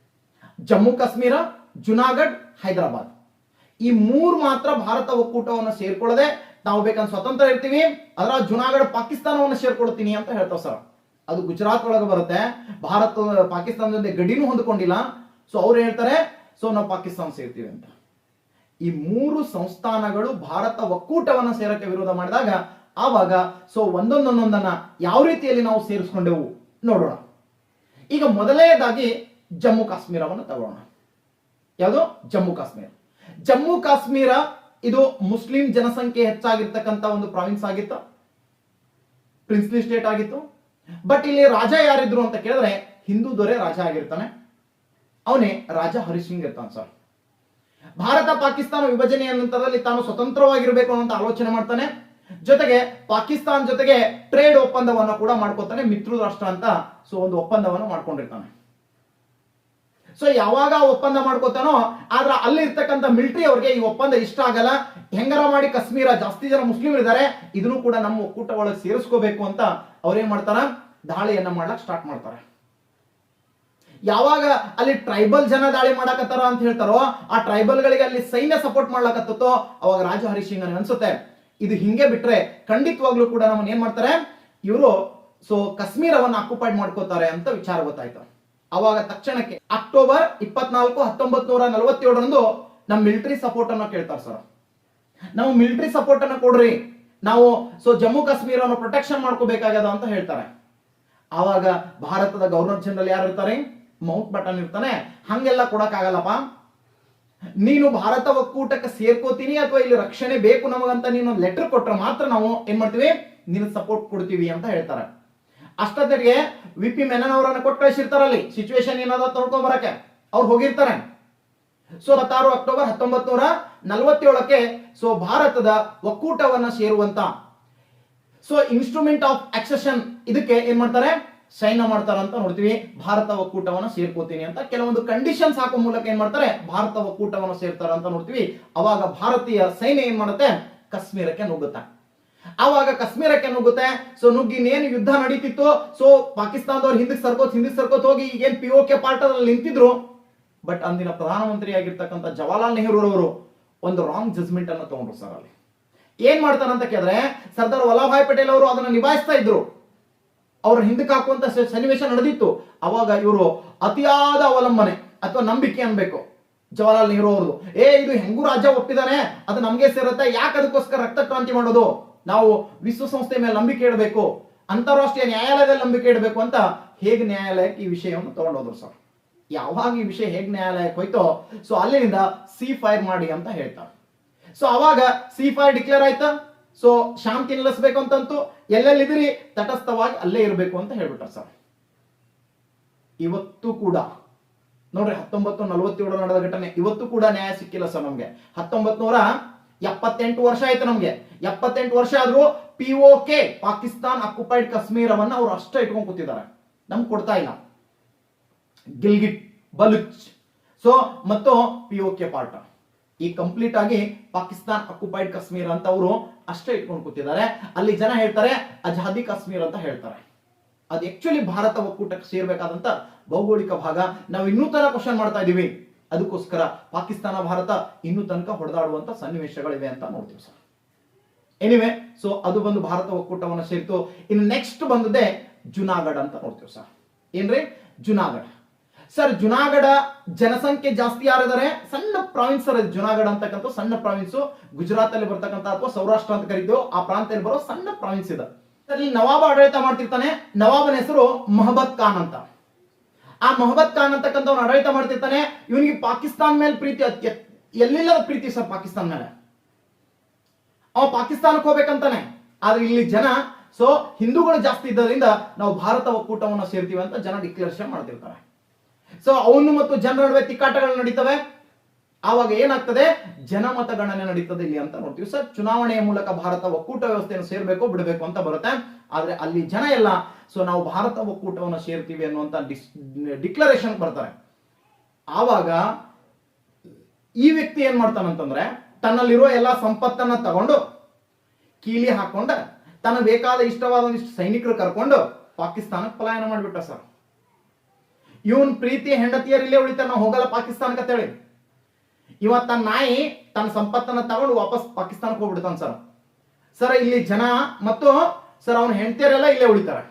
ಜಮ್ಮು, ಕಾಶ್ಮೀರ ಜುನಾಗಢ್ ಹೈದರಾಬಾದ್. ಈ ಮೂರು ಮಾತ್ರ ಭಾರತ ಒಕ್ಕೂಟವನ್ನು ಸೇರ್ಕೊಳ್ಳದೆ ನಾವು ಬೇಕಂದ್ರೆ ಸ್ವತಂತ್ರ ಇರ್ತೀವಿ. ಅದರ ಜುನಾಗಢ ಪಾಕಿಸ್ತಾನವನ್ನು ಸೇರ್ಕೊಳ್ತೀನಿ ಅಂತ ಹೇಳ್ತಾವ್ ಸರ್. ಅದು ಗುಜರಾತ್ ಒಳಗೆ ಬರುತ್ತೆ. ಭಾರತ, ಪಾಕಿಸ್ತಾನ ಜೊತೆ ಗಡಿನೂ ಹೊಂದ್ಕೊಂಡಿಲ್ಲ. ಸೊ ಅವ್ರು ಹೇಳ್ತಾರೆ ಸೊ ನಾವು ಪಾಕಿಸ್ತಾನ ಸೇರ್ತೀವಿ ಅಂತ. ಈ ಮೂರು ಸಂಸ್ಥಾನಗಳು ಭಾರತ ಒಕ್ಕೂಟವನ್ನು ಸೇರಕ್ಕೆ ವಿರೋಧ ಮಾಡಿದಾಗ, ಆವಾಗ ಸೊ ಒಂದೊಂದೊಂದೊಂದನ್ನ ಯಾವ ರೀತಿಯಲ್ಲಿ ನಾವು ಸೇರಿಸ್ಕೊಂಡೆವು ನೋಡೋಣ. ಈಗ ಮೊದಲನೇದಾಗಿ ಜಮ್ಮು ಕಾಶ್ಮೀರವನ್ನು ತಗೊಳ್ಳೋಣ ಯಾವುದು? ಜಮ್ಮು ಕಾಶ್ಮೀರ. ಜಮ್ಮು ಕಾಶ್ಮೀರ ಇದು ಮುಸ್ಲಿಂ ಜನಸಂಖ್ಯೆ ಹೆಚ್ಚಾಗಿರ್ತಕ್ಕಂಥ ಒಂದು ಪ್ರಾವಿನ್ಸ್ ಆಗಿತ್ತು. ಪ್ರಿನ್ಸ್ಲಿ ಸ್ಟೇಟ್ ಆಗಿತ್ತು. ಬಟ್ ಇಲ್ಲಿ ರಾಜ ಯಾರಿದ್ರು ಅಂತ ಕೇಳಿದ್ರೆ ಹಿಂದೂ ದೊರೆ ರಾಜ ಆಗಿರ್ತಾನೆ. ಅವನೇ ರಾಜ ಹರಿಸಿಂಗ್ ಇರ್ತಾನೆ ಸರ್ ಭಾರತ ಪಾಕಿಸ್ತಾನ ವಿಭಜನೆಯ ನಂತರದಲ್ಲಿ ತಾನು ಸ್ವತಂತ್ರವಾಗಿರ್ಬೇಕು ಅಂತ ಆಲೋಚನೆ ಮಾಡ್ತಾನೆ. ಜೊತೆಗೆ ಪಾಕಿಸ್ತಾನ ಜೊತೆಗೆ ಟ್ರೇಡ್ ಒಪ್ಪಂದವನ್ನು ಕೂಡ ಮಾಡ್ಕೋತಾನೆ, ಮಿತ್ರ ರಾಷ್ಟ್ರ ಅಂತ ಸೊ ಒಂದು ಒಪ್ಪಂದವನ್ನು ಮಾಡ್ಕೊಂಡಿರ್ತಾನೆ. ಸೊ ಯಾವಾಗ ಒಪ್ಪಂದ ಮಾಡ್ಕೋತಾನೋ, ಆದ್ರೆ ಅಲ್ಲಿ ಇರ್ತಕ್ಕಂಥ ಮಿಲಿಟರಿ ಅವ್ರಿಗೆ ಈ ಒಪ್ಪಂದ ಇಷ್ಟ ಆಗಲ್ಲ. ಹೆಂಗರ ಮಾಡಿ ಕಾಶ್ಮೀರ, ಜಾಸ್ತಿ ಜನ ಮುಸ್ಲಿಂ ಇದ್ದಾರೆ ಇದನ್ನು ಕೂಡ ನಮ್ಮ ಒಕ್ಕೂಟ ಒಳಗೆ ಸೇರಿಸ್ಕೋಬೇಕು ಅಂತ ಅವ್ರೇನ್ ಮಾಡ್ತಾರ? ದಾಳಿಯನ್ನ ಮಾಡ್ಲಕ್ ಸ್ಟಾರ್ಟ್ ಮಾಡ್ತಾರೆ. ಯಾವಾಗ ಅಲ್ಲಿ ಟ್ರೈಬಲ್ ಜನ ದಾಳಿ ಮಾಡಕತ್ತಾರ ಅಂತ ಹೇಳ್ತಾರೋ, ಆ ಟ್ರೈಬಲ್ ಗಳಿಗೆ ಅಲ್ಲಿ ಸೈನ್ಯ ಸಪೋರ್ಟ್ ಮಾಡ್ಲಕತ್ತೋ ಅವಾಗ ರಾಜ ಹರಿಸಿಂಗ್ ಅನ್ಸುತ್ತೆ. ಇದು ಹಿಂಗೆ ಬಿಟ್ರೆ ಖಂಡಿತವಾಗ್ಲೂ ಕೂಡ ನಮ್ಮನ್ನ ಏನ್ ಮಾಡ್ತಾರೆ? ಇವರು ಸೊ ಕಾಶ್ಮೀರವನ್ನ ಆಕ್ಯುಪೈಡ್ ಮಾಡ್ಕೋತಾರೆ ಅಂತ ವಿಚಾರ ಗೊತ್ತಾಯ್ತು. ಅವಾಗ ತಕ್ಷಣಕ್ಕೆ ಅಕ್ಟೋಬರ್ ಇಪ್ಪತ್ನಾಲ್ಕು ಹತ್ತೊಂಬತ್ ನೂರ ನಲವತ್ತೇಳರಂದು ನಮ್ಮ ಮಿಲಿಟರಿ ಸಪೋರ್ಟ್ ಅನ್ನ ಕೇಳ್ತಾರೆ ಸರ್. ನಾವು ಮಿಲಿಟರಿ ಸಪೋರ್ಟ್ ಅನ್ನ ಕೊಡ್ರಿ. ನಾವು ಸೊ ಜಮ್ಮು ಕಾಶ್ಮೀರವನ್ನು ಪ್ರೊಟೆಕ್ಷನ್ ಮಾಡ್ಕೋಬೇಕಾಗ್ಯದ ಅಂತ ಹೇಳ್ತಾರೆ. ಆವಾಗ ಭಾರತದ ಗವರ್ನರ್ ಜನರಲ್ ಯಾರು ಇರ್ತಾರೆ? ಮೌಂಟ್ ಬಟನ್ ಇರ್ತಾನೆ. ಹಂಗೆಲ್ಲ ಕೊಡಕ್ಕಾಗಲ್ಲಪ್ಪ. ನೀನು ಭಾರತ ಒಕ್ಕೂಟಕ್ಕೆ ಸೇರ್ಕೋತೀನಿ ಅಥವಾ ಇಲ್ಲಿ ರಕ್ಷಣೆ ಬೇಕು ನಮಗಂತ ನೀನು ಲೆಟರ್ ಕೊಟ್ರೆ ಮಾತ್ರ ನಾವು ಏನ್ ಮಾಡ್ತೀವಿ? ನಿನ್ ಸಪೋರ್ಟ್ ಕೊಡ್ತೀವಿ ಅಂತ ಹೇಳ್ತಾರೆ. ಅಷ್ಟೊತ್ತಿಗೆ ವಿ ಪಿ ಮೆನನ್ ಅವರನ್ನ ಕೊಟ್ಟು ಕಳಿಸಿರ್ತಾರಲ್ಲಿ ಸಿಚುವೇಶನ್ ಏನಾದ್ರು ತೊಳ್ಕೊಂಡ್ ಬರಕ್ಕೆ. ಅವ್ರು ಹೋಗಿರ್ತಾರೆ. ಸೊ ಹತ್ತಾರು ಅಕ್ಟೋಬರ್ ಹತ್ತೊಂಬತ್ ನೂರ ನಲವತ್ತೇಳಕ್ಕೆ ಸೊ ಭಾರತದ ಒಕ್ಕೂಟವನ್ನ ಸೇರುವಂತ ಸೊ ಇನ್ಸ್ಟ್ರೂಮೆಂಟ್ ಆಫ್ ಆಕ್ಸೆಷನ್ ಇದಕ್ಕೆ ಏನ್ ಮಾಡ್ತಾರೆ? ಸೈನ್ ಮಾಡ್ತಾರ ಅಂತ ನೋಡ್ತೀವಿ. ಭಾರತ ಒಕ್ಕೂಟವನ್ನ ಸೇರ್ಕೋತೀನಿ ಅಂತ. ಕೆಲವೊಂದು ಕಂಡೀಷನ್ಸ್ ಹಾಕೋ ಮೂಲಕ ಏನ್ ಮಾಡ್ತಾರೆ? ಭಾರತ ಒಕ್ಕೂಟವನ್ನು ಸೇರ್ತಾರ ಅಂತ ನೋಡ್ತೀವಿ. ಅವಾಗ ಭಾರತೀಯ ಸೈನ್ಯ ಏನ್ ಮಾಡುತ್ತೆ? ಕಾಶ್ಮೀರಕ್ಕೆ ನುಗ್ಗುತ್ತೆ. ಆವಾಗ ಕಾಶ್ಮೀರಕ್ಕೆ ನುಗ್ಗುತ್ತೆ ಸೊ ನುಗ್ಗಿ ಇನ್ನೇನು ಯುದ್ಧ ನಡೀತಿತ್ತು ಸೊ ಪಾಕಿಸ್ತಾನದವ್ರು ಹಿಂದಕ್ಕೆ ಸರ್ಕೋತ್ ಹಿಂದಕ್ಕೆ ಸರ್ಕೋತ್ ಹೋಗಿ ಈಗೇನ್ ಪಿ ಓಕೆ ಕೆ ಪಾರ್ಟ್ ಅಲ್ಲಿ ನಿಂತಿದ್ರು. ಬಟ್ ಅಂದಿನ ಪ್ರಧಾನಮಂತ್ರಿ ಆಗಿರ್ತಕ್ಕಂಥ ಜವಾಹರ್ಲಾಲ್ ನೆಹರು ಅವರು ಒಂದು ರಾಂಗ್ ಜಜ್ಮೆಂಟ್ ಅನ್ನು ತಗೊಂಡ್ರು ಸರ್ ಅಲ್ಲಿ. ಏನ್ ಮಾಡ್ತಾರಂತ ಕೇಳಿದ್ರೆ, ಸರ್ದಾರ್ ವಲ್ಲಭಾಯ್ ಪಟೇಲ್ ಅವರು ಅದನ್ನ ನಿಭಾಯಿಸ್ತಾ ಇದ್ರು. ಅವ್ರ ಹಿಂದಕ್ಕೆ ಹಾಕುವಂತ ಸನ್ನಿವೇಶ ನಡೆದಿತ್ತು. ಅವಾಗ ಇವರು ಅತಿಯಾದ ಅವಲಂಬನೆ ಅಥವಾ ನಂಬಿಕೆ ಅನ್ಬೇಕು ಜವಾಹರ್ಲಾಲ್ ನೆಹರು ಅವ್ರದ್ದು. ಏ, ಇದು ಹೆಂಗು ರಾಜ್ಯ ಒಪ್ಪಿದಾನೆ? ಅದು ನಮ್ಗೆ ಸೇರುತ್ತೆ. ಯಾಕೆ ಅದಕ್ಕೋಸ್ಕರ ರಕ್ತ ಕ್ರಾಂತಿ ಮಾಡೋದು? ನಾವು ವಿಶ್ವಸಂಸ್ಥೆ ಮೇಲೆ ನಂಬಿಕೆ ಇಡಬೇಕು, ಅಂತಾರಾಷ್ಟ್ರೀಯ ನ್ಯಾಯಾಲಯದಲ್ಲಿ ನಂಬಿಕೆ ಇಡಬೇಕು ಅಂತ ಹೇಗೆ ನ್ಯಾಯಾಲಯಕ್ಕೆ ಈ ವಿಷಯವನ್ನು ತಗೊಂಡೋದ್ರು ಸರ್? ಯಾವಾಗ ಈ ವಿಷಯ ಹೇಗೆ ನ್ಯಾಯಾಲಯಕ್ಕೆ ಹೋಯ್ತೋ ಸೊ ಅಲ್ಲಿಂದ ಸಿ ಫೈರ್ ಮಾಡಿ ಅಂತ ಹೇಳ್ತಾರೆ. ಸೊ ಅವಾಗ ಸಿ ಫೈರ್ ಡಿಕ್ಲೇರ್ ಆಯ್ತಾ? ಸೊ ಶಾಂತಿ ನಿಲ್ಲಿಸ್ಬೇಕು ಅಂತಂತೂ ಎಲ್ಲೆಲ್ಲಿದ್ರಿ ತಟಸ್ಥವಾಗಿ ಅಲ್ಲೇ ಇರಬೇಕು ಅಂತ ಹೇಳ್ಬಿಟ್ಟ ಸರ್. ಇವತ್ತು ಕೂಡ, ನೋಡ್ರಿ ಹತ್ತೊಂಬತ್ತು ನಲವತ್ತೇಳು ನಡೆದ ಘಟನೆ, ಇವತ್ತು ಕೂಡ ನ್ಯಾಯ ಸಿಕ್ಕಿಲ್ಲ ಸರ್ ನಮ್ಗೆ. ಹತ್ತೊಂಬತ್ ನೂರ ಎಪ್ಪತ್ತೆಂಟು ವರ್ಷ ಆಯ್ತು ನಮ್ಗೆ. ಎಪ್ಪತ್ತೆಂಟು ವರ್ಷ ಆದ್ರೂ ಪಿ ಒ ಪಾಕಿಸ್ತಾನ್ ಅಕ್ಯುಪೈಡ್ ಕಾಶ್ಮೀರವನ್ನ ಅವ್ರು ಅಷ್ಟೇ ಇಟ್ಕೊಂಡು ಕೂತಿದ್ದಾರೆ. ನಮ್ಗೆ ಕೊಡ್ತಾ ಇಲ್ಲ. ಗಿಲ್ಗಿಟ್, ಬಲುಚ್. ಸೊ ಮತ್ತು ಪಿ ಒ ಪಾರ್ಟ್. ಈ ಕಂಪ್ಲೀಟ್ ಆಗಿ ಪಾಕಿಸ್ತಾನ್ ಅಕ್ಯುಪೈಡ್ ಕಾಶ್ಮೀರ ಅಂತ ಅವರು ಅಷ್ಟೇ ಇಟ್ಕೊಂಡು ಕೂತಿದ್ದಾರೆ. ಅಲ್ಲಿ ಜನ ಹೇಳ್ತಾರೆ, ಅಜಾದಿ ಕಾಶ್ಮೀರ್ ಅಂತ ಹೇಳ್ತಾರೆ. ಅದು ಆಕ್ಚುಲಿ ಭಾರತ ಒಕ್ಕೂಟಕ್ಕೆ ಸೇರ್ಬೇಕಾದಂತ ಭೌಗೋಳಿಕ ಭಾಗ. ನಾವು ಇನ್ನೂ ತರ ಕ್ವಶನ್ ಮಾಡ್ತಾ ಇದೀವಿ. ಅದಕ್ಕೋಸ್ಕರ ಪಾಕಿಸ್ತಾನ, ಭಾರತ ಇನ್ನೂ ತನಕ ಹೊಡೆದಾಡುವಂತ ಸನ್ನಿವೇಶಗಳಿವೆ ಅಂತ ನೋಡ್ತೀವಿ ಸರ್. ಎನಿವೆ ಸೊ ಅದು ಬಂದು ಭಾರತ ಒಕ್ಕೂಟವನ್ನು ಸೇರಿತು. ಇನ್ನು ನೆಕ್ಸ್ಟ್ ಬಂದದೆ ಜುನಾಗಢ ಅಂತ ನೋಡ್ತೀವಿ ಸರ್. ಏನ್ರಿ? ಜುನಾಗಢ. ಸರ್ ಜುನಾಗಢ ಜನಸಂಖ್ಯೆ ಜಾಸ್ತಿ ಯಾರಿದ್ದಾರೆ? ಸಣ್ಣ ಪ್ರಾವಿನ್ಸ್ ಸರ್ ಜುನಾಗಢ ಅಂತಕ್ಕಂಥ ಸಣ್ಣ ಪ್ರಾವಿನ್ಸ್ ಗುಜರಾತ್ ಅಲ್ಲಿ ಬರ್ತಕ್ಕಂಥ ಅಥವಾ ಸೌರಾಷ್ಟ್ರ ಅಂತ ಕರಿತೀವೋ, ಆ ಪ್ರಾಂತ್ಯದಲ್ಲಿ ಬರೋ ಸಣ್ಣ ಪ್ರಾವಿನ್ಸ್ ಇದೆ. ಸರ್, ಇಲ್ಲಿ ನವಾಬ ಆಡಳಿತ ಮಾಡ್ತಿರ್ತಾನೆ. ನವಾಬನ ಹೆಸರು ಮೊಹಮ್ಮದ್ ಖಾನ್ ಅಂತ. ಆ ಮೊಹಮ್ಮದ್ ಖಾನ್ ಅಂತಕ್ಕಂಥವ್ನು ಆಡಳಿತ ಮಾಡ್ತಿರ್ತಾನೆ. ಇವನಿಗೆ ಪಾಕಿಸ್ತಾನ ಮೇಲೆ ಪ್ರೀತಿ ಎಲ್ಲಿಲ್ಲದ ಪ್ರೀತಿ ಸರ್ ಪಾಕಿಸ್ತಾನ ಮೇಲೆ? ಅವ ಪಾಕಿಸ್ತಾನಕ್ಕೆ ಹೋಗ್ಬೇಕಂತಾನೆ. ಆದ್ರೆ ಇಲ್ಲಿ ಜನ ಸೊ ಹಿಂದೂಗಳು ಜಾಸ್ತಿ ಇದ್ದರಿಂದ ನಾವು ಭಾರತ ಒಕ್ಕೂಟವನ್ನು ಸೇರ್ತೀವಿ ಅಂತ ಜನ ಡಿಕ್ಲರೇಷನ್ ಮಾಡ್ತಿರ್ತಾರೆ. ಸೊ ಅವನು ಮತ್ತು ಜನರ ನಡುವೆ ತಿಕ್ಕಾಟಗಳು ನಡೀತವೆ. ಆವಾಗ ಏನಾಗ್ತದೆ? ಜನಮತ ಗಣನೆ ನಡೀತದೆ ಇಲ್ಲಿ ಅಂತ ನೋಡ್ತೀವಿ ಸರ್. ಚುನಾವಣೆಯ ಮೂಲಕ ಭಾರತ ಒಕ್ಕೂಟ ವ್ಯವಸ್ಥೆಯನ್ನು ಸೇರ್ಬೇಕು, ಬಿಡಬೇಕು ಅಂತ ಬರುತ್ತೆ. ಆದ್ರೆ ಅಲ್ಲಿ ಜನ ಎಲ್ಲ ಸೊ ನಾವು ಭಾರತ ಒಕ್ಕೂಟವನ್ನು ಸೇರ್ತೀವಿ ಅನ್ನುವಂತ ಡಿಕ್ಲರೇಷನ್ ಬರ್ತಾರೆ. ಆವಾಗ ಈ ವ್ಯಕ್ತಿ ಏನ್ ಮಾಡ್ತಾನಂತಂದ್ರೆ ತನ್ನಲ್ಲಿರೋ ಎಲ್ಲ ಸಂಪತ್ತನ್ನ ತಗೊಂಡು ಕೀಲಿ ಹಾಕೊಂಡ ತನ್ನ ಬೇಕಾದ ಇಷ್ಟವಾದ ಒಂದಿಷ್ಟು ಸೈನಿಕರು ಕರ್ಕೊಂಡು ಪಾಕಿಸ್ತಾನಕ್ಕೆ ಪಲಾಯನ ಮಾಡಿಬಿಟ್ಟ ಸರ್. ಇವನ್ ಪ್ರೀತಿ ಹೆಂಡತಿಯರ್ ಇಲ್ಲೇ ಉಳಿತಾರ ನಾವು ಹೋಗಲ್ಲ ಪಾಕಿಸ್ತಾನಕ್ಕೆ ಅಂತೇಳಿ. ಇವ ತನ್ನ ನಾಯಿ ತನ್ನ ಸಂಪತ್ತನ್ನ ತಗೊಂಡು ವಾಪಸ್ ಪಾಕಿಸ್ತಾನಕ್ಕೆ ಹೋಗ್ಬಿಡ್ತಾನೆ ಸರ್. ಸರ್, ಇಲ್ಲಿ ಜನ ಮತ್ತು ಸರ್, ಅವನ ಹೆಂಡತಿಯರೆಲ್ಲ ಇಲ್ಲೇ ಉಳಿತಾರೆ.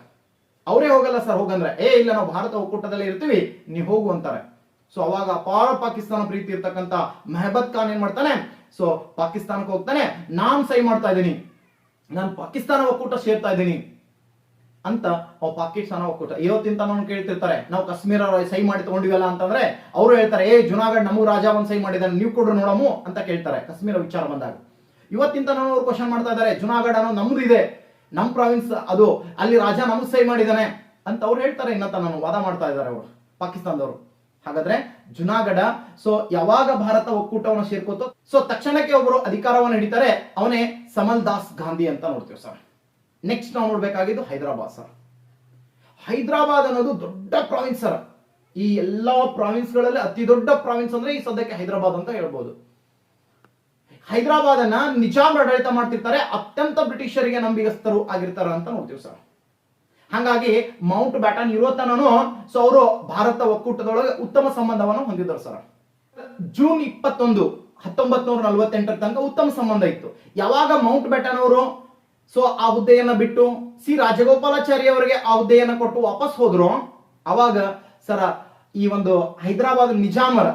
ಅವರೇ ಹೋಗಲ್ಲ ಸರ್, ಹೋಗಂದ್ರೆ. ಏ, ಇಲ್ಲ, ನಾವು ಭಾರತ ಒಕ್ಕೂಟದಲ್ಲೇ ಇರ್ತೀವಿ, ನೀವು ಹೋಗು ಅಂತಾರೆ. ಸೊ ಅವಾಗ ಅಪಾರ ಪಾಕಿಸ್ತಾನ ಪ್ರೀತಿ ಇರ್ತಕ್ಕಂಥ ಮೆಹಬತ್ ಖಾನ್ ಏನ್ ಮಾಡ್ತಾನೆ? ಸೊ ಪಾಕಿಸ್ತಾನಕ್ಕೆ ಹೋಗ್ತಾನೆ. ನಾನು ಸೈ ಮಾಡ್ತಾ ಇದ್ದೀನಿ. ನಾನು ಪಾಕಿಸ್ತಾನ ಒಕ್ಕೂಟ ಸೇರ್ತಾ ಇದ್ದೀನಿ. ಅಂತ ಅವ್ ಪಾಕಿಸ್ತಾನ ಒಕ್ಕೂಟ. ಇವತ್ತಿನ ತನಕ ಕೇಳ್ತಿರ್ತಾರೆ, ನಾವು ಕಾಶ್ಮೀರ ಸೈ ಮಾಡಿ ತಗೊಂಡಿವಲ್ಲ ಅಂತಂದ್ರೆ, ಅವರು ಹೇಳ್ತಾರೆ, ಏ ಜುನಾಗಢ್ ನಮಗೂ ರಾಜ ಒಂದ್ ಸೈ ಮಾಡಿದಾನೆ ನೀವು ಕೊಡ್ರು ನೋಡಮು ಅಂತ ಕೇಳ್ತಾರೆ. ಕಾಶ್ಮೀರ ವಿಚಾರ ಬಂದಾಗ. ಇವತ್ತಿನ ತನಕ ಅವ್ರು ಕ್ವಶನ್ ಮಾಡ್ತಾ ಇದ್ದಾರೆ ಜುನಾಗಢ ಅನ್ನೋ ನಮ್ದು ಇದೆ ನಮ್ ಪ್ರಾವಿನ್ಸ್ ಅದು ಅಲ್ಲಿ ರಾಜ ನಮಗ್ ಸೈ ಮಾಡಿದ್ದಾನೆ ಅಂತ ಅವ್ರು ಹೇಳ್ತಾರೆ ಇನ್ನತ್ತ ನಾನು ವಾದ ಮಾಡ್ತಾ ಇದ್ದಾರೆ ಅವರು, ಪಾಕಿಸ್ತಾನದವರು. ಹಾಗಾದ್ರೆ ಜುನಾಗಢ ಸೊ ಯಾವಾಗ ಭಾರತ ಒಕ್ಕೂಟವನ್ನು ಸೇರ್ಕೋತೋ ಸೊ ತಕ್ಷಣಕ್ಕೆ ಒಬ್ಬರು ಅಧಿಕಾರವನ್ನು ಹಿಡಿತಾರೆ, ಅವನೇ ಸಮಲ್ ದಾಸ್ ಗಾಂಧಿ ಅಂತ ನೋಡ್ತೀವಿ ಸರ್. ನೆಕ್ಸ್ಟ್ ನಾವು ನೋಡ್ಬೇಕಾಗಿದ್ದು ಹೈದರಾಬಾದ್ ಸರ್. ಹೈದರಾಬಾದ್ ಅನ್ನೋದು ದೊಡ್ಡ ಪ್ರಾವಿನ್ಸ್ ಸರ್. ಈ ಎಲ್ಲಾ ಪ್ರಾವಿನ್ಸ್ಗಳಲ್ಲಿ ಅತಿ ದೊಡ್ಡ ಪ್ರಾವಿನ್ಸ್ ಅಂದ್ರೆ ಈ ಸದ್ಯಕ್ಕೆ ಹೈದರಾಬಾದ್ ಅಂತ ಹೇಳ್ಬೋದು. ಹೈದರಾಬಾದ್ ಅನ್ನ ನಿಜಾಮ್ ಆಡಳಿತ ಮಾಡ್ತಿರ್ತಾರೆ, ಅತ್ಯಂತ ಬ್ರಿಟಿಷರಿಗೆ ನಂಬಿಗಸ್ತರು ಆಗಿರ್ತಾರ ಅಂತ ನೋಡ್ತೀವಿ ಸರ್. ಹಾಗಾಗಿ ಮೌಂಟ್ ಬ್ಯಾಟನ್ ಇರೋ ತನೂ ಸೊ ಅವರು ಭಾರತ ಒಕ್ಕೂಟದೊಳಗೆ ಉತ್ತಮ ಸಂಬಂಧವನ್ನು ಹೊಂದಿದ್ದರು ಸರ್. ಜೂನ್ ಇಪ್ಪತ್ತೊಂದು ಹತ್ತೊಂಬತ್ ನೂರ ನಲ್ವತ್ತೆಂಟರ ತನಕ ಉತ್ತಮ ಸಂಬಂಧ ಇತ್ತು. ಯಾವಾಗ ಮೌಂಟ್ ಬ್ಯಾಟನ್ ಅವರು, ಸೊ ಆ ಹುದ್ದೆಯನ್ನ ಬಿಟ್ಟು ಸಿ ರಾಜಗೋಪಾಲಾಚಾರಿ ಅವರಿಗೆ ಆ ಹುದ್ದೆಯನ್ನ ಕೊಟ್ಟು ವಾಪಸ್ ಹೋದ್ರು, ಅವಾಗ ಸರ ಈ ಒಂದು ಹೈದರಾಬಾದ್ ನಿಜಾಮರ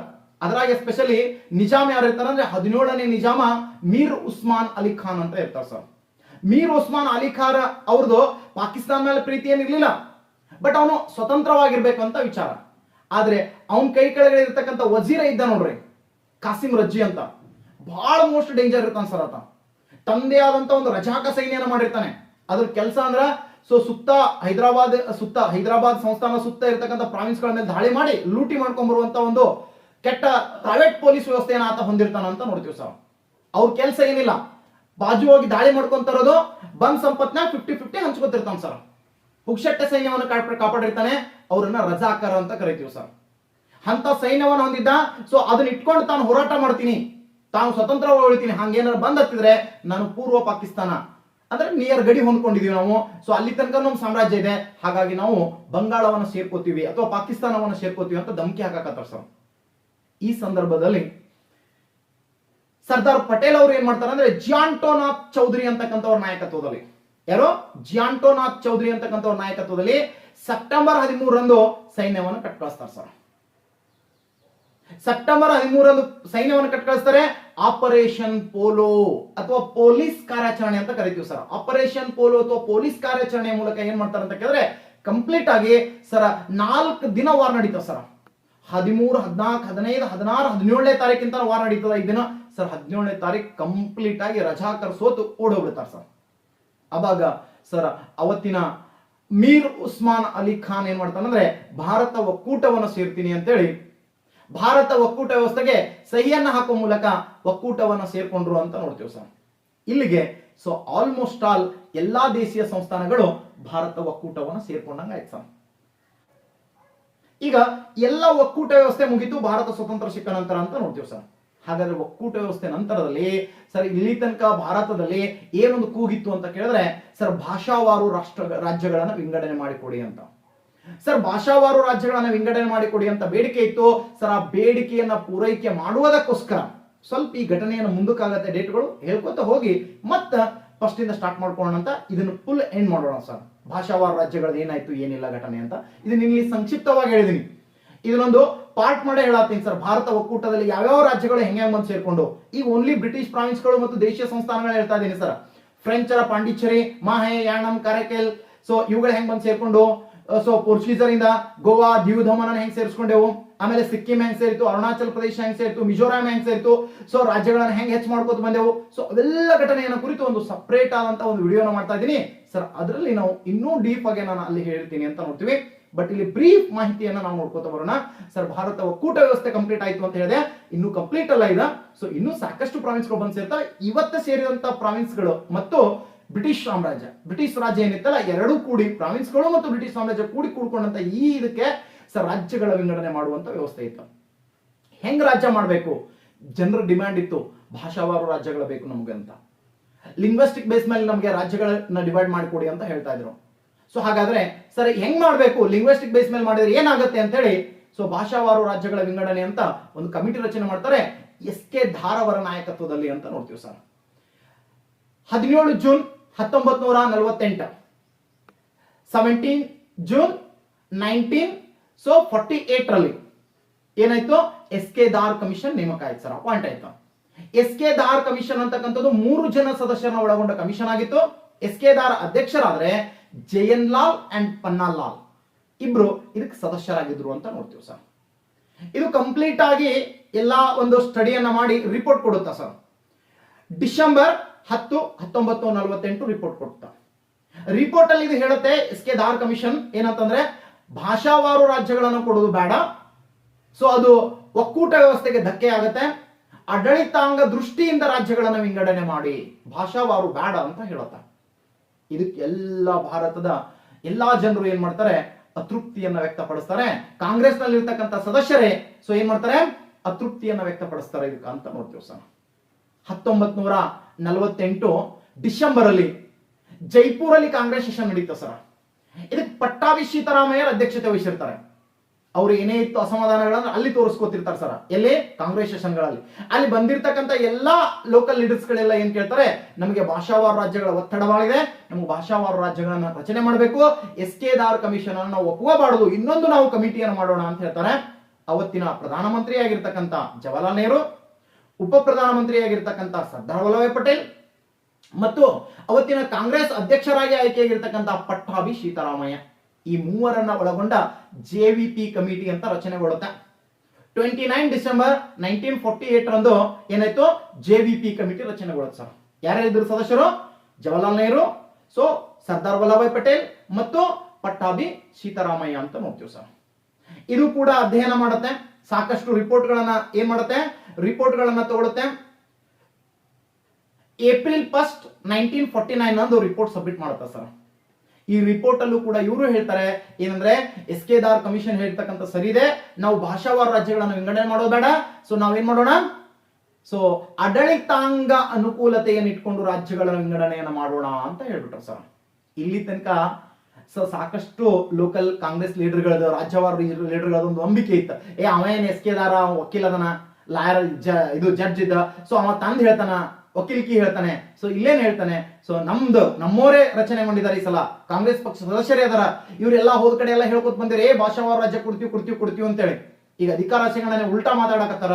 ಅದ್ರಾಗ ಎಸ್ಪೆಷಲಿ ನಿಜಾಮ್ ಯಾರು ಇರ್ತಾರೆ ಅಂದ್ರೆ ಹದಿನೇಳನೇ ನಿಜಾಮ ಮೀರ್ ಉಸ್ಮಾನ್ ಅಲಿ ಖಾನ್ ಅಂತ ಇರ್ತಾರೆ ಸರ್. ಮೀರ್ ಉಸ್ಮಾನ್ ಅಲಿ ಖಾನ್ ಅವ್ರದ್ದು ಪಾಕಿಸ್ತಾನ ಮೇಲೆ ಪ್ರೀತಿ ಏನಿರ್ಲಿಲ್ಲ ಬಟ್ ಅವನು ಸ್ವತಂತ್ರವಾಗಿರ್ಬೇಕು ಅಂತ ವಿಚಾರ. ಆದ್ರೆ ಅವನ ಕೈ ಕೆಳಗಡೆ ಇರ್ತಕ್ಕಂಥ ವಜೀರ ಇದ್ದ ನೋಡ್ರಿ, ಕಾಸಿಂ ರಜ್ಜಿ ಅಂತ. ಬಹಳ ಮೋಸ್ಟ್ ಡೇಂಜರ್ ಇರ್ತಾನೆ ಸರ್ ಆತ. ತಂದೆ ಆದಂತ ಒಂದು ರಜಾಕ ಸೈನ್ಯನ ಮಾಡಿರ್ತಾನೆ. ಅದ್ರ ಕೆಲಸ ಅಂದ್ರ ಸೊ ಸುತ್ತ ಹೈದರಾಬಾದ್ ಸುತ್ತ ಹೈದರಾಬಾದ್ ಸಂಸ್ಥಾನ ಸುತ್ತ ಇರ್ತಕ್ಕಂಥ ಪ್ರಾವಿನ್ಸ್ಗಳ ಮೇಲೆ ದಾಳಿ ಮಾಡಿ, ಲೂಟಿ ಮಾಡ್ಕೊಂಡ್ ಬರುವಂತ ಒಂದು ಕೆಟ್ಟ ಪ್ರೈವೇಟ್ ಪೊಲೀಸ್ ವ್ಯವಸ್ಥೆ ಆತ ಹೊಂದಿರ್ತಾನ ಅಂತ ನೋಡ್ತೀವಿ ಸರ್. ಅವ್ರ ಕೆಲಸ ಏನಿಲ್ಲ. ಬಾಜು ಹೋಗಿ ದಾಳಿ ಮಾಡ್ಕೊಂತ ಇರೋದು, ಬಂದ್ ಸಂಪತ್ನ ಫಿಫ್ಟಿ ಫಿಫ್ಟಿ ಹಂಚ್ಕೊತಿರ್ತಾನೆ ಸರ್. ಹುಕ್ಷಟ್ಟ ಸೈನ್ಯವನ್ನು ಕಾಪ- ಕಾಪಾಡಿರ್ತಾನೆ, ಅವ್ರನ್ನ ರಜಾಕರ ಅಂತ ಕರಿತೀವಿ ಸರ್. ಅಂತ ಸೈನ್ಯವನ್ನು ಹೊಂದಿದ್ದ ಸೊ ಅದನ್ನ ಇಟ್ಕೊಂಡು ತಾನು ಹೋರಾಟ ಮಾಡ್ತೀನಿ. ತಾನು ಸ್ವತಂತ್ರ ಉಳಿತೀನಿ. ಹಂಗೇನಾದ್ರು ಬಂದ್ ಹತ್ತಿದ್ರೆ ನಾನು ಪೂರ್ವ ಪಾಕಿಸ್ತಾನ. ಅಂದ್ರೆ ನಿಯರ್ ಗಡಿ ಹೊಂದ್ಕೊಂಡಿದೀವಿ ನಾವು. ಸೊ ಅಲ್ಲಿ ತನಕ ನಮ್ಮ ಸಾಮ್ರಾಜ್ಯ ಇದೆ. ಹಾಗಾಗಿ ನಾವು ಬಂಗಾಳವನ್ನು ಸೇರ್ಕೋತೀವಿ ಅಥವಾ ಪಾಕಿಸ್ತಾನವನ್ನು ಸೇರ್ಕೋತೀವಿ ಅಂತ ಧಮಕಿ ಹಾಕಕತ್ತಾರ ಸರ್. ಈ ಸಂದರ್ಭದಲ್ಲಿ ಸರ್ದಾರ್ ಪಟೇಲ್ ಅವರು ಏನ್ ಮಾಡ್ತಾರೆ ಅಂದ್ರೆ ಜಿಯಾಂಟೋನಾಥ್ ಚೌಧರಿ ಅಂತಕ್ಕಂಥವ್ರ ನಾಯಕತ್ವದಲ್ಲಿ. ಯಾರು? ಜಿಯಾಂಟೋನಾಥ್ ಚೌಧರಿ ಅಂತಕ್ಕಂಥವ್ರ ನಾಯಕತ್ವದಲ್ಲಿ ಸೆಪ್ಟೆಂಬರ್ ಹದಿಮೂರರಂದು ಸೈನ್ಯವನ್ನು ಕಟ್ಕಳಿಸ್ತಾರೆ ಸರ್. ಸೆಪ್ಟೆಂಬರ್ ಹದಿಮೂರರಂದು ಸೈನ್ಯವನ್ನು ಕಟ್ಕಳಿಸ್ತಾರೆ ಆಪರೇಷನ್ ಪೋಲೋ ಅಥವಾ ಪೊಲೀಸ್ ಕಾರ್ಯಾಚರಣೆ ಅಂತ ಕರಿತೀವಿ ಸರ್. ಆಪರೇಷನ್ ಪೋಲೋ ಅಥವಾ ಪೊಲೀಸ್ ಕಾರ್ಯಾಚರಣೆ ಮೂಲಕ ಏನ್ ಮಾಡ್ತಾರೆ ಅಂತ ಕೇಳಿದ್ರೆ ಕಂಪ್ಲೀಟ್ ಆಗಿ ಸರ ನಾಲ್ಕು ದಿನ ವಾರ್ ನಡೀತಾವ ಸರ್. ಹದಿಮೂರು, ಹದಿನಾಲ್ಕು, ಹದಿನೈದು, ಹದಿನಾರು, ಹದಿನೇಳನೇ ತಾರೀಕಿಂತ ವಾರ ನಡೀತದ ಈ ದಿನ. ಸರ್, ಹದಿನೇಳನೇ ತಾರೀಕು ಕಂಪ್ಲೀಟ್ ಆಗಿ ರಜಾಕರ್ ಸೋತು ಓಡೋಗ್ಬಿಡ್ತಾರೆ ಸರ್. ಅವಾಗ ಸರ್, ಅವತ್ತಿನ ಮೀರ್ ಉಸ್ಮಾನ್ ಅಲಿ ಖಾನ್ ಏನ್ ಮಾಡ್ತಾನಂದ್ರೆ, ಭಾರತ ಒಕ್ಕೂಟವನ್ನು ಸೇರ್ತೀನಿ ಅಂತೇಳಿ, ಭಾರತ ಒಕ್ಕೂಟ ವ್ಯವಸ್ಥೆಗೆ ಸಹಿಯನ್ನು ಹಾಕೋ ಮೂಲಕ ಒಕ್ಕೂಟವನ್ನು ಸೇರ್ಕೊಂಡ್ರು ಅಂತ ನೋಡ್ತೀವಿ ಸರ್. ಇಲ್ಲಿಗೆ ಸೊ ಆಲ್ಮೋಸ್ಟ್ ಆಲ್ ಎಲ್ಲಾ ದೇಶೀಯ ಸಂಸ್ಥಾನಗಳು ಭಾರತ ಒಕ್ಕೂಟವನ್ನು ಸೇರ್ಕೊಂಡಂಗೆ ಆಯ್ತು ಸರ್. ಈಗ ಎಲ್ಲ ಒಕ್ಕೂಟ ವ್ಯವಸ್ಥೆ ಮುಗಿತು, ಭಾರತ ಸ್ವತಂತ್ರ ಸಿಕ್ಕ ನಂತರ ಅಂತ ನೋಡ್ತೀವಿ ಸರ್. ಹಾಗಾದ್ರೆ ಒಕ್ಕೂಟ ವ್ಯವಸ್ಥೆ ನಂತರದಲ್ಲಿ, ಸರ್, ಇಲ್ಲಿ ತನಕ ಭಾರತದಲ್ಲಿ ಏನೊಂದು ಕೂಗಿತ್ತು ಅಂತ ಕೇಳಿದ್ರೆ, ಸರ್, ಭಾಷಾವಾರು ರಾಷ್ಟ್ರ, ರಾಜ್ಯಗಳನ್ನ ವಿಂಗಡಣೆ ಮಾಡಿಕೊಡಿ ಅಂತ. ಸರ್, ಭಾಷಾವಾರು ರಾಜ್ಯಗಳನ್ನ ವಿಂಗಡಣೆ ಮಾಡಿಕೊಡಿ ಅಂತ ಬೇಡಿಕೆ ಇತ್ತು. ಸರ್, ಆ ಬೇಡಿಕೆಯನ್ನ ಪೂರೈಕೆ ಮಾಡುವುದಕ್ಕೋಸ್ಕರ ಸ್ವಲ್ಪ ಈ ಘಟನೆಯನ್ನು ಮುಂದಕ್ಕಾಗತ್ತೆ ಡೇಟ್ಗಳು ಹೇಳ್ಕೊತ ಹೋಗಿ, ಮತ್ತ ಫಸ್ಟ್ ಇಂದ ಸ್ಟಾರ್ಟ್ ಮಾಡ್ಕೊಳ್ಳೋಣ ಅಂತ ಇದನ್ನು ಫುಲ್ ಎಂಡ್ ಮಾಡೋಣ ಸರ್. ಭಾಷಾವಾರು ರಾಜ್ಯಗಳದ್ದು ಏನಾಯ್ತು, ಏನಿಲ್ಲ ಘಟನೆ ಅಂತ. ಇದನ್ನ ಇಲ್ಲಿ ಸಂಕ್ಷಿಪ್ತವಾಗಿ ಹೇಳಿದೀನಿ. ಇದನ್ನೊಂದು ಪಾರ್ಟ್ ಮಾಡೇ ಹೇಳಾತೀನಿ ಸರ್. ಭಾರತ ಒಕ್ಕೂಟದಲ್ಲಿ ಯಾವ್ಯಾವ ರಾಜ್ಯಗಳು ಹೆಂಗೆ ಬಂದು ಸೇರ್ಕೊಂಡು. ಈಗ ಓನ್ಲಿ ಬ್ರಿಟಿಷ್ ಪ್ರಾವಿನ್ಸ್ಗಳು ಮತ್ತು ದೇಶೀಯ ಸಂಸ್ಥಾನಗಳು ಹೇಳ್ತಾ ಇದ್ದೀನಿ ಸರ್. ಫ್ರೆಂಚರ ಪಾಂಡಿಚೇರಿ, ಮಾಹೆ, ಯಾಣಂ, ಕರೆಕೆಲ್ ಸೊ ಇವುಗಳು ಹೆಂಗ್ ಬಂದು ಸೇರ್ಕೊಂಡು ಸೊ ಪೋರ್ಚುಗೀಸರಿಂದ ಗೋವಾ ದೀವ್ ದಮನ ಹೆಂಗ್ ಸೇರಿಸ್ಕೊಂಡೆವು ಆಮೇಲೆ ಸಿಕ್ಕಿಂ ಹೆಂಗ್ ಸೇರಿತು ಅರುಣಾಚಲ ಪ್ರದೇಶ ಹೆಂಗ್ ಸೇರಿತು ಮಿಜೋರಾಂ ಹೆಂಗ್ ಸೇರಿತು ಸೊ ರಾಜ್ಯಗಳನ್ನ ಹೆಂಗ್ ಹೆಚ್ಚು ಮಾಡ್ಕೋತ ಬಂದೆವು ಸೊ ಅವೆಲ್ಲ ಘಟನೆಯನ್ನು ಕುರಿತು ಒಂದು ಸಪ್ರೇಟ್ ಆದಂತ ಒಂದು ವಿಡಿಯೋನ ಮಾಡ್ತಾ ಇದ್ದೀನಿ. ಸರ್ ಅದರಲ್ಲಿ ನಾವು ಇನ್ನೂ ಡೀಪ್ ಆಗಿ ನಾನು ಅಲ್ಲಿ ಹೇಳ್ತೀನಿ ಅಂತ ನೋಡ್ತೀವಿ. ಬಟ್ ಇಲ್ಲಿ ಬ್ರೀಫ್ ಮಾಹಿತಿಯನ್ನ ನಾವು ನೋಡ್ಕೋತ ಬರೋಣ. ಸರ್ ಭಾರತ ಒಕ್ಕೂಟ ವ್ಯವಸ್ಥೆ ಕಂಪ್ಲೀಟ್ ಆಯ್ತು ಅಂತ ಹೇಳಿದೆ. ಇನ್ನೂ ಕಂಪ್ಲೀಟ್ ಅಲ್ಲ ಇದೆ ಸೊ ಇನ್ನೂ ಸಾಕಷ್ಟು ಪ್ರಾವಿನ್ಸ್ಗಳು ಬಂದು ಸೇರ್ತಾ, ಇವತ್ತು ಸೇರಿದಂತ ಪ್ರಾವಿನ್ಸ್ಗಳು ಮತ್ತು ಬ್ರಿಟಿಷ್ ಸಾಮ್ರಾಜ್ಯ. ಬ್ರಿಟಿಷ್ ರಾಜ್ಯ ಏನಿತ್ತಲ್ಲ, ಎರಡೂ ಕೂಡಿ ಪ್ರಾವಿನ್ಸ್ಗಳು ಮತ್ತು ಬ್ರಿಟಿಷ್ ಸಾಮ್ರಾಜ್ಯ ಕೂಡಿ ಕೂಡ್ಕೊಂಡಂತ ಈ ಇದಕ್ಕೆ ಸರ್ ರಾಜ್ಯಗಳ ವಿಂಗಡಣೆ ಮಾಡುವಂತ ವ್ಯವಸ್ಥೆ ಇತ್ತು. ಹೆಂಗ್ ರಾಜ್ಯ ಮಾಡಬೇಕು? ಜನರ ಡಿಮ್ಯಾಂಡ್ ಇತ್ತು, ಭಾಷಾವಾರು ರಾಜ್ಯಗಳು ಬೇಕು ನಮ್ಗೆ ಅಂತ ಲಿಂಗ್ವಿಸ್ಟಿಕ್ ಬೇಸ್ ಮೇಲೆ ನಮಗೆ ರಾಜ್ಯಗಳನ್ನ ಡಿವೈಡ್ ಮಾಡಿಕೊಡಿ ಅಂತ ಹೇಳ್ತಾ ಇದ್ರು. ಸೊ ಹಾಗಾದ್ರೆ, ಸರ್, ಹೆಂಗ್ ಮಾಡಬೇಕು? ಲಿಂಗ್ವಿಸ್ಟಿಕ್ ಬೇಸ್ ಮೇಲೆ ಮಾಡಿದ್ರೆ ಏನಾಗುತ್ತೆ ಅಂತ ಹೇಳಿ ಸೊ ಭಾಷಾವಾರು ರಾಜ್ಯಗಳ ವಿಂಗಡಣೆ ಅಂತ ಒಂದು ಕಮಿಟಿ ರಚನೆ ಮಾಡ್ತಾರೆ, ಎಸ್ ಕೆ ಧಾರವರ ನಾಯಕತ್ವದಲ್ಲಿ ಅಂತ ನೋಡ್ತೀವಿ ಸರ್. ಹದಿನೇಳು ಜೂನ್ ಹತ್ತೊಂಬತ್ ನೂರ ನಲವತ್ತೆಂಟು. Seventeen June nineteen so forty eight ರಲ್ಲಿ ಏನಾಯ್ತು? ಎಸ್ ಕೆ ದಾರ್ ಕಮಿಷನ್ ನೇಮಕ ಆಯ್ತು ಸರ್ ಅಪಾಯಿಂಟ್ ಆಯ್ತು. ಎಸ್ ಕೆ ದಾರ್ ಕಮಿಷನ್ ಅಂತಕ್ಕಂಥದ್ದು ಮೂರು ಜನ ಸದಸ್ಯರನ್ನ ಒಳಗೊಂಡ ಕಮಿಷನ್ ಆಗಿತ್ತು. ಎಸ್ ಕೆ ದಾರ್ ಅಧ್ಯಕ್ಷರಾದ್ರೆ ಜಯನ್ ಲಾಲ್ ಅಂಡ್ ಪನ್ನಾ ಲಾಲ್ ಇಬ್ರು ಇದಕ್ಕೆ ಸದಸ್ಯರಾಗಿದ್ರು ಅಂತ ನೋಡ್ತೀವಿ ಸರ್. ಇದು ಕಂಪ್ಲೀಟ್ ಆಗಿ ಎಲ್ಲಾ ಒಂದು ಸ್ಟಡಿಯನ್ನ ಮಾಡಿ ರಿಪೋರ್ಟ್ ಕೊಡುತ್ತಾ ಸರ್. ಡಿಸೆಂಬರ್ ಹತ್ತು, ಹತ್ತೊಂಬತ್ತು, ನಲವತ್ತೆಂಟು ರಿಪೋರ್ಟ್ ಕೊಡ್ತಾ. ರಿಪೋರ್ಟ್ ಅಲ್ಲಿ ಇದು ಹೇಳುತ್ತೆ ಎಸ್ ಕೆ ದಾರ್ ಕಮಿಷನ್ ಏನಂತಂದ್ರೆ ಭಾಷಾವಾರು ರಾಜ್ಯಗಳನ್ನು ಕೊಡೋದು ಬೇಡ. ಸೊ ಅದು ಒಕ್ಕೂಟ ವ್ಯವಸ್ಥೆಗೆ ಧಕ್ಕೆ ಆಗುತ್ತೆ. ಆಡಳಿತಾಂಗ ದೃಷ್ಟಿಯಿಂದ ರಾಜ್ಯಗಳನ್ನು ವಿಂಗಡಣೆ ಮಾಡಿ. ಭಾಷಾವಾರು ಬೇಡ ಅಂತ ಹೇಳುತ್ತಾ. ಇದಕ್ಕೆ ಎಲ್ಲ ಭಾರತದ ಎಲ್ಲಾ ಜನರು ಏನ್ ಮಾಡ್ತಾರೆ? ಅತೃಪ್ತಿಯನ್ನ ವ್ಯಕ್ತಪಡಿಸ್ತಾರೆ. ಕಾಂಗ್ರೆಸ್ನಲ್ಲಿ ಇರ್ತಕ್ಕಂಥ ಸದಸ್ಯರೇ ಸೊ ಏನ್ ಮಾಡ್ತಾರೆ? ಅತೃಪ್ತಿಯನ್ನ ವ್ಯಕ್ತಪಡಿಸ್ತಾರೆ ಇದಕ್ಕೆ ಅಂತ ನೋಡ್ತೀವಿ ಸರ್. ಹತ್ತೊಂಬತ್ ನೂರ ನಲವತ್ತೆಂಟು ಡಿಸೆಂಬರ್ ಅಲ್ಲಿ ಜೈಪುರಲ್ಲಿ ಕಾಂಗ್ರೆಸ್ ಸೆಷನ್ ನಡೀತ ಸರ್. ಇದಕ್ಕೆ ಪಟ್ಟಾಭಿ ಸೀತಾರಾಮಯ್ಯರ ಅಧ್ಯಕ್ಷತೆ ವಹಿಸಿರ್ತಾರೆ. ಅವ್ರು ಏನೇ ಇತ್ತು ಅಸಮಾಧಾನಗಳನ್ನ ಅಲ್ಲಿ ತೋರಿಸ್ಕೊತಿರ್ತಾರೆ ಸರ್. ಎಲ್ಲಿ? ಕಾಂಗ್ರೆಸ್ ಸೆಷನ್ಗಳಲ್ಲಿ. ಅಲ್ಲಿ ಬಂದಿರತಕ್ಕಂತ ಎಲ್ಲಾ ಲೋಕಲ್ ಲೀಡರ್ಸ್ ಗಳೆಲ್ಲ ಏನ್ ಕೇಳ್ತಾರೆ? ನಮಗೆ ಭಾಷಾವಾರ ರಾಜ್ಯಗಳ ಒತ್ತಡವಾಗಿದೆ. ನಮ್ಗೆ ಭಾಷಾವಾರ ರಾಜ್ಯಗಳನ್ನ ರಚನೆ ಮಾಡಬೇಕು. ಎಸ್ ಕೆ ದಾರ್ ಕಮಿಷನ್ ಅನ್ನು ಒಪ್ಪಬಾರದು ಇನ್ನೊಂದು ನಾವು ಕಮಿಟಿಯನ್ನು ಮಾಡೋಣ ಅಂತ ಹೇಳ್ತಾರೆ. ಅವತ್ತಿನ ಪ್ರಧಾನಮಂತ್ರಿ ಆಗಿರ್ತಕ್ಕಂಥ ಜವಾಹರ್ಲಾಲ್ ನೆಹರು ಉಪ ಪ್ರಧಾನಮಂತ್ರಿಯಾಗಿರ್ತಕ್ಕಂಥ ಸರ್ದಾರ್ ವಲ್ಲಭಾಯ್ ಪಟೇಲ್ ಮತ್ತು ಅವತ್ತಿನ ಕಾಂಗ್ರೆಸ್ ಅಧ್ಯಕ್ಷರಾಗಿ ಆಯ್ಕೆಯಾಗಿರ್ತಕ್ಕಂಥ ಪಟ್ಟಾಭಿ ಸೀತಾರಾಮಯ್ಯ. ಈ ಮೂವರನ್ನ ಒಳಗೊಂಡ ಜೆ ವಿ ಪಿ ಕಮಿಟಿ ಅಂತ ರಚನೆಗೊಳ್ಳುತ್ತೆ twenty nine December nineteen forty eight ರಂದು ಏನಾಯ್ತು? ಜೆ ವಿ ಪಿ ಕಮಿಟಿ ರಚನೆಗೊಳ್ಳುತ್ತೆ ಸರ್. ಯಾರ್ಯಾರಿದ್ರು ಸದಸ್ಯರು? ಜವಾಹರ್ಲಾಲ್ ನೆಹರು, ಸೊ ಸರ್ದಾರ್ ವಲ್ಲಭಾಯ್ ಪಟೇಲ್ ಮತ್ತು ಪಟ್ಟಾಭಿ ಸೀತಾರಾಮಯ್ಯ ಅಂತ ನೋಡ್ತೀವಿ ಸರ್. ಇದು ಕೂಡ ಅಧ್ಯಯನ ಮಾಡುತ್ತೆ. ಸಾಕಷ್ಟು ರಿಪೋರ್ಟ್ಗಳನ್ನ ಏನ್ ಮಾಡುತ್ತೆ? ರಿಪೋರ್ಟ್ಗಳನ್ನ ತಗೊಳುತ್ತೆ. April first nineteen forty nine ಅಂದು ರಿಪೋರ್ಟ್ ಸಬ್ಮಿಟ್ ಮಾಡುತ್ತೆ ಸರ್. ಈ ರಿಪೋರ್ಟ್ ಅಲ್ಲೂ ಕೂಡ ಇವರು ಹೇಳ್ತಾರೆ, ಏನಂದ್ರೆ ಎಸ್ ಕೆ ದಾರ್ ಕಮಿಷನ್ ಹೇಳ್ತಕ್ಕಂಥ ಸರಿ ಇದೆ, ನಾವು ಭಾಷಾವಾರ ರಾಜ್ಯಗಳನ್ನು ವಿಂಗಡಣೆ ಮಾಡೋದು ಬೇಡ. ಸೊ ನಾವೇನ್ ಮಾಡೋಣ? ಸೊ ಆಡಳಿತಾಂಗ ಅನುಕೂಲತೆಯನ್ನು ಇಟ್ಕೊಂಡು ರಾಜ್ಯಗಳ ವಿಂಗಡಣೆಯನ್ನು ಮಾಡೋಣ ಅಂತ ಹೇಳ್ಬಿಟ್ರು ಸರ್. ಇಲ್ಲಿ ತನಕ ಸೊ ಸಾಕಷ್ಟು ಲೋಕಲ್ ಕಾಂಗ್ರೆಸ್ ಲೀಡರ್ಗಳದ ರಾಜ್ಯವಾರ ಲೀಡರ್ಗಳದ್ದು ಒಂದು ನಂಬಿಕೆ ಇತ್ತು. ಏ, ಅವ ಏನ್ ಎಸ್ ಕೆ ದಾರ ವಕೀಲ ಅದನ ಜ, ಇದು ಜಡ್ಜ್ ಇದ್ದ. ಸೊ ಅವ ತಂದು ಹೇಳ್ತಾನ ವಕೀಲಿಕಿ ಹೇಳ್ತಾನೆ. ಸೊ ಇಲ್ಲೇನ್ ಹೇಳ್ತಾನೆ? ಸೊ ನಮ್ದು, ನಮ್ಮೋರೇ ರಚನೆ ಮಾಡಿದ್ದಾರೆ ಈ ಸಲ. ಕಾಂಗ್ರೆಸ್ ಪಕ್ಷ ಸದಸ್ಯರೇ ಅದಾರ. ಇವರೆಲ್ಲ ಹೋದ ಕಡೆ ಎಲ್ಲ ಹೇಳ್ಕೊತ ಬಂದಿರ, ಏ, ಭಾಷಾವಾರ ರಾಜ್ಯ ಕೊಡ್ತೀವಿ ಕೊಡ್ತೀವಿ ಕೊಡ್ತೀವಿ ಅಂತೇಳಿ. ಈಗ ಅಧಿಕಾರ ಸಿಂಗಣನೆ ಉಲ್ಟಾ ಮಾತಾಡಕತ್ತಾರ.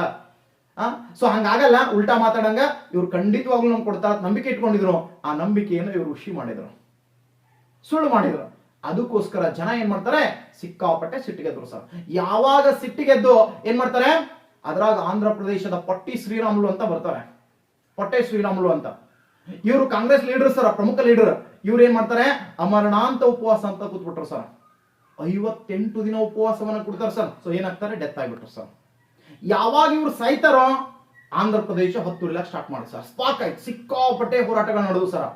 ಆ? ಸೊ ಹಂಗಾಗಲ್ಲ, ಉಲ್ಟಾ ಮಾತಾಡಂಗ ಇವ್ರು ಖಂಡಿತವಾಗ್ಲೂ ನಮ್ಗೆ ಕೊಡ್ತಾರ ನಂಬಿಕೆ ಇಟ್ಕೊಂಡಿದ್ರು. ಆ ನಂಬಿಕೆಯನ್ನು ಇವ್ರು ಋಷಿ ಮಾಡಿದ್ರು. ಸುಳ್ಳು ಮಾಡಿದ್ರು. ಅದಕ್ಕೋಸ್ಕರ ಜನ ಏನ್ ಮಾಡ್ತಾರೆ? ಸಿಕ್ಕಾಪಟ್ಟೆ ಸಿಟ್ಟಿಗೆದ್ರು ಸರ್ ಯಾವಾಗ ಸಿಟ್ಟಿಗೆದ್ದು ಏನ್ ಮಾಡ್ತಾರೆ? ಅದ್ರಾಗ ಆಂಧ್ರ ಪ್ರದೇಶದ ಪಟ್ಟಿ ಶ್ರೀರಾಮುಲು ಅಂತ ಬರ್ತಾರೆ. ಪಟ್ಟೆ ಶ್ರೀರಾಮುಲು ಅಂತ. ಇವರು ಕಾಂಗ್ರೆಸ್ ಲೀಡರ್ ಸರ್ ಪ್ರಮುಖ ಲೀಡರ್ ಇವ್ರು ಏನ್ ಮಾಡ್ತಾರೆ? ಅಮರಣಾಂತ ಉಪವಾಸ ಅಂತ ಕೂತ್ಬಿಟ್ರು ಸರ್. ಐವತ್ತೆಂಟು ದಿನ ಉಪವಾಸವನ್ನು ಕೊಡ್ತಾರೆ ಸರ್. ಸೊ ಏನಾಗ್ತಾರೆ? ಡೆತ್ ಆಗ್ಬಿಟ್ರು ಸರ್. ಯಾವಾಗ ಇವ್ರು ಸಾಯ್ತಾರೋ? ಆಂಧ್ರ ಪ್ರದೇಶ ಹೊತ್ತುರಿಲಕ್ಕೆ ಸ್ಟಾರ್ಟ್ ಮಾಡಿ ಸರ್. ಸ್ಪಾಕ್ ಆಯ್ತು. ಸಿಕ್ಕಾಪಟ್ಟೆ ಹೋರಾಟಗಳು ನಡೆದು ಸರ್.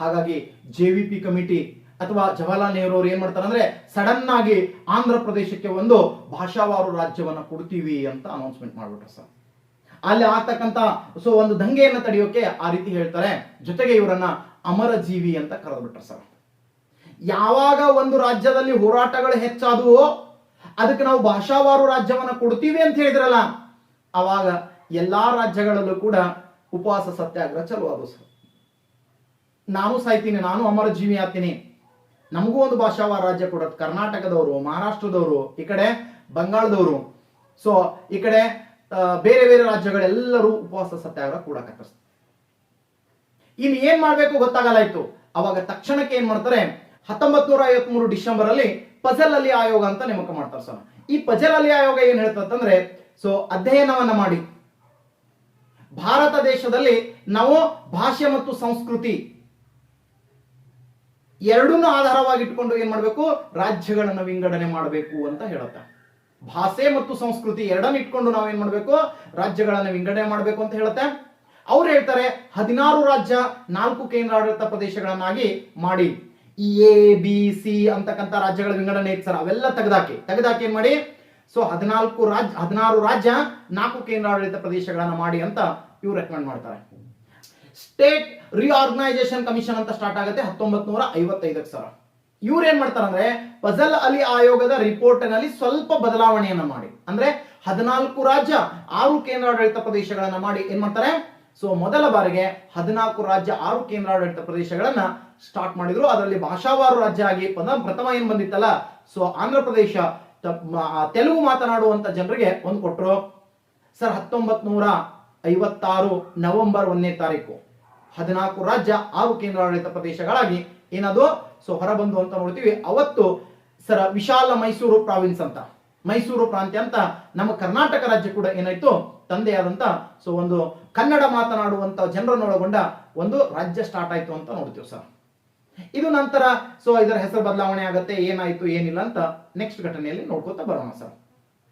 ಹಾಗಾಗಿ ಜೆ ವಿ ಪಿ ಕಮಿಟಿ ಅಥವಾ ಜವಾಹರ್ಲಾಲ್ ನೆಹರು ಅವರು ಏನ್ ಮಾಡ್ತಾರೆ ಅಂದ್ರೆ ಸಡನ್ ಆಗಿ ಆಂಧ್ರ ಪ್ರದೇಶಕ್ಕೆ ಒಂದು ಭಾಷಾವಾರು ರಾಜ್ಯವನ್ನ ಕೊಡ್ತೀವಿ ಅಂತ ಅನೌನ್ಸ್ಮೆಂಟ್ ಮಾಡ್ಬಿಟ್ರು ಸರ್. ಅಲ್ಲಿ ಆಗ್ತಕ್ಕಂತ ಸೊ ಒಂದು ದಂಗೆಯನ್ನ ತಡೆಯೋಕೆ ಆ ರೀತಿ ಹೇಳ್ತಾರೆ. ಜೊತೆಗೆ ಇವರನ್ನ ಅಮರ ಜೀವಿ ಅಂತ ಕರೆದ್ಬಿಟ್ರು ಸರ್. ಯಾವಾಗ ಒಂದು ರಾಜ್ಯದಲ್ಲಿ ಹೋರಾಟಗಳು ಹೆಚ್ಚಾದವೋ ಅದಕ್ಕೆ ನಾವು ಭಾಷಾವಾರು ರಾಜ್ಯವನ್ನ ಕೊಡ್ತೀವಿ ಅಂತ ಹೇಳಿದ್ರಲ್ಲ, ಅವಾಗ ಎಲ್ಲಾ ರಾಜ್ಯಗಳಲ್ಲೂ ಕೂಡ ಉಪವಾಸ ಸತ್ಯಾಗ್ರಹ ಚಲೋ ಸರ್. ನಾನು ಸಾಯ್ತೀನಿ, ನಾನು ಅಮರ ಜೀವಿ ಆಗ್ತೀನಿ. ನಮಗೂ ಒಂದು ಭಾಷಾವಾರ ರಾಜ್ಯ ಕೊಡೋದು, ಕರ್ನಾಟಕದವರು, ಮಹಾರಾಷ್ಟ್ರದವರು, ಈ ಕಡೆ ಬಂಗಾಳದವರು. ಸೊ ಈ ಕಡೆ ಬೇರೆ ಬೇರೆ ರಾಜ್ಯಗಳೆಲ್ಲರೂ ಉಪವಾಸ ಸತ್ಯಾಗ್ರಹ ಕೂಡ ಇಲ್ಲಿ ಏನ್ ಮಾಡ್ಬೇಕು ಗೊತ್ತಾಗಲ್ಲ ಇತ್ತು. ಅವಾಗ ತಕ್ಷಣಕ್ಕೆ ಏನ್ ಮಾಡ್ತಾರೆ ಹತ್ತೊಂಬತ್ ನೂರ ಐವತ್ಮೂರು ಡಿಸೆಂಬರ್ ಅಲ್ಲಿ ಪಜಲ್ ಅಲಿ ಆಯೋಗ ಅಂತ ನೇಮಕ ಮಾಡ್ತಾರೆ ಸರ್. ಈ ಪಜಲ್ ಅಲಿ ಆಯೋಗ ಏನ್ ಹೇಳ್ತಂದ್ರೆ ಸೊ ಅಧ್ಯಯನವನ್ನ ಮಾಡಿ. ಭಾರತ ದೇಶದಲ್ಲಿ ನಾವು ಭಾಷೆ ಮತ್ತು ಸಂಸ್ಕೃತಿ ಎರಡನ್ನೂ ಆಧಾರವಾಗಿಟ್ಕೊಂಡು ಏನ್ ಮಾಡಬೇಕು? ರಾಜ್ಯಗಳನ್ನು ವಿಂಗಡಣೆ ಮಾಡಬೇಕು ಅಂತ ಹೇಳುತ್ತೆ. ಭಾಷೆ ಮತ್ತು ಸಂಸ್ಕೃತಿ ಎರಡನ್ನ ಇಟ್ಕೊಂಡು ನಾವು ಏನ್ ಮಾಡಬೇಕು? ರಾಜ್ಯಗಳನ್ನು ವಿಂಗಡಣೆ ಮಾಡಬೇಕು ಅಂತ ಹೇಳುತ್ತೆ. ಅವ್ರು ಹೇಳ್ತಾರೆ, ಹದಿನಾರು ರಾಜ್ಯ ನಾಲ್ಕು ಕೇಂದ್ರಾಡಳಿತ ಪ್ರದೇಶಗಳನ್ನಾಗಿ ಮಾಡಿ. ಈ ಎ ಬಿ ಸಿ ಅಂತಕ್ಕಂಥ ರಾಜ್ಯಗಳ ವಿಂಗಡಣೆ ಇತ್ತು ಸರ್, ಅವೆಲ್ಲ ತೆಗೆದಾಕಿ. ತೆಗೆದಾಕಿ ಏನ್ ಮಾಡಿ? ಸೊ ಹದಿನಾಲ್ಕು ರಾಜ್ಯ ಹದಿನಾರು ರಾಜ್ಯ ನಾಲ್ಕು ಕೇಂದ್ರಾಡಳಿತ ಪ್ರದೇಶಗಳನ್ನ ಮಾಡಿ ಅಂತ ಇವ್ರು ರೆಕಮೆಂಡ್ ಮಾಡ್ತಾರೆ. ಸ್ಟೇಟ್ ರಿಆರ್ಗನೈಸೇಷನ್ ಕಮಿಷನ್ ಅಂತ ಸ್ಟಾರ್ಟ್ ಆಗುತ್ತೆ ಹತ್ತೊಂಬತ್ ನೂರ ಐವತ್ತೈದಕ್ಕೆ ಸರ್. ಇವ್ರು ಏನ್ ಮಾಡ್ತಾರೆ ಅಂದ್ರೆ ಫಜಲ್ ಅಲಿ ಆಯೋಗದ ರಿಪೋರ್ಟ್ನಲ್ಲಿ ಸ್ವಲ್ಪ ಬದಲಾವಣೆಯನ್ನ ಮಾಡಿ. ಅಂದ್ರೆ ಹದಿನಾಲ್ಕು ರಾಜ್ಯ ಆರು ಕೇಂದ್ರಾಡಳಿತ ಪ್ರದೇಶಗಳನ್ನ ಮಾಡಿ ಏನ್ ಮಾಡ್ತಾರೆ? ಸೊ ಮೊದಲ ಬಾರಿಗೆ ಹದಿನಾಲ್ಕು ರಾಜ್ಯ ಆರು ಕೇಂದ್ರಾಡಳಿತ ಪ್ರದೇಶಗಳನ್ನ ಸ್ಟಾರ್ಟ್ ಮಾಡಿದ್ರು. ಅದರಲ್ಲಿ ಭಾಷಾವಾರು ರಾಜ್ಯ ಆಗಿ ಪ್ರಥಮ ಏನ್ ಬಂದಿತ್ತಲ್ಲ? ಸೊ ಆಂಧ್ರ ಪ್ರದೇಶ ತೆಲುಗು ಮಾತನಾಡುವಂತ ಜನರಿಗೆ ಒಂದು ಕೊಟ್ಟರು ಸರ್ ಹತ್ತೊಂಬತ್ ನೂರ ಐವತ್ತಾರು ನವೆಂಬರ್ ಒಂದನೇ ತಾರೀಕು. ಹದಿನಾಲ್ಕು ರಾಜ್ಯ ಆರು ಕೇಂದ್ರಾಡಳಿತ ಪ್ರದೇಶಗಳಾಗಿ. ಏನದು? ಸೊ, ಹೊರಬಂದು ಅಂತ ನೋಡ್ತೀವಿ. ಅವತ್ತು ಸರ ವಿಶಾಲ ಮೈಸೂರು ಪ್ರಾವಿನ್ಸ್ ಅಂತ. ಮೈಸೂರು ಪ್ರಾಂತ್ಯ ಅಂತ ನಮ್ಮ ಕರ್ನಾಟಕ ರಾಜ್ಯ ಕೂಡ ಏನಾಯ್ತು? ತಂದೆಯಾದಂತ, ಸೊ, ಒಂದು ಕನ್ನಡ ಮಾತನಾಡುವಂತ ಜನರನ್ನೊಳಗೊಂಡ ಒಂದು ರಾಜ್ಯ ಸ್ಟಾರ್ಟ್ ಆಯ್ತು ಅಂತ ನೋಡ್ತೀವಿ ಸರ್. ಇದು ನಂತರ, ಸೊ, ಇದರ ಹೆಸರು ಬದಲಾವಣೆ ಆಗತ್ತೆ, ಏನಾಯ್ತು, ಏನಿಲ್ಲ ಅಂತ ನೆಕ್ಸ್ಟ್ ಘಟನೆಯಲ್ಲಿ ನೋಡ್ಕೋತಾ ಬರೋಣ ಸರ್.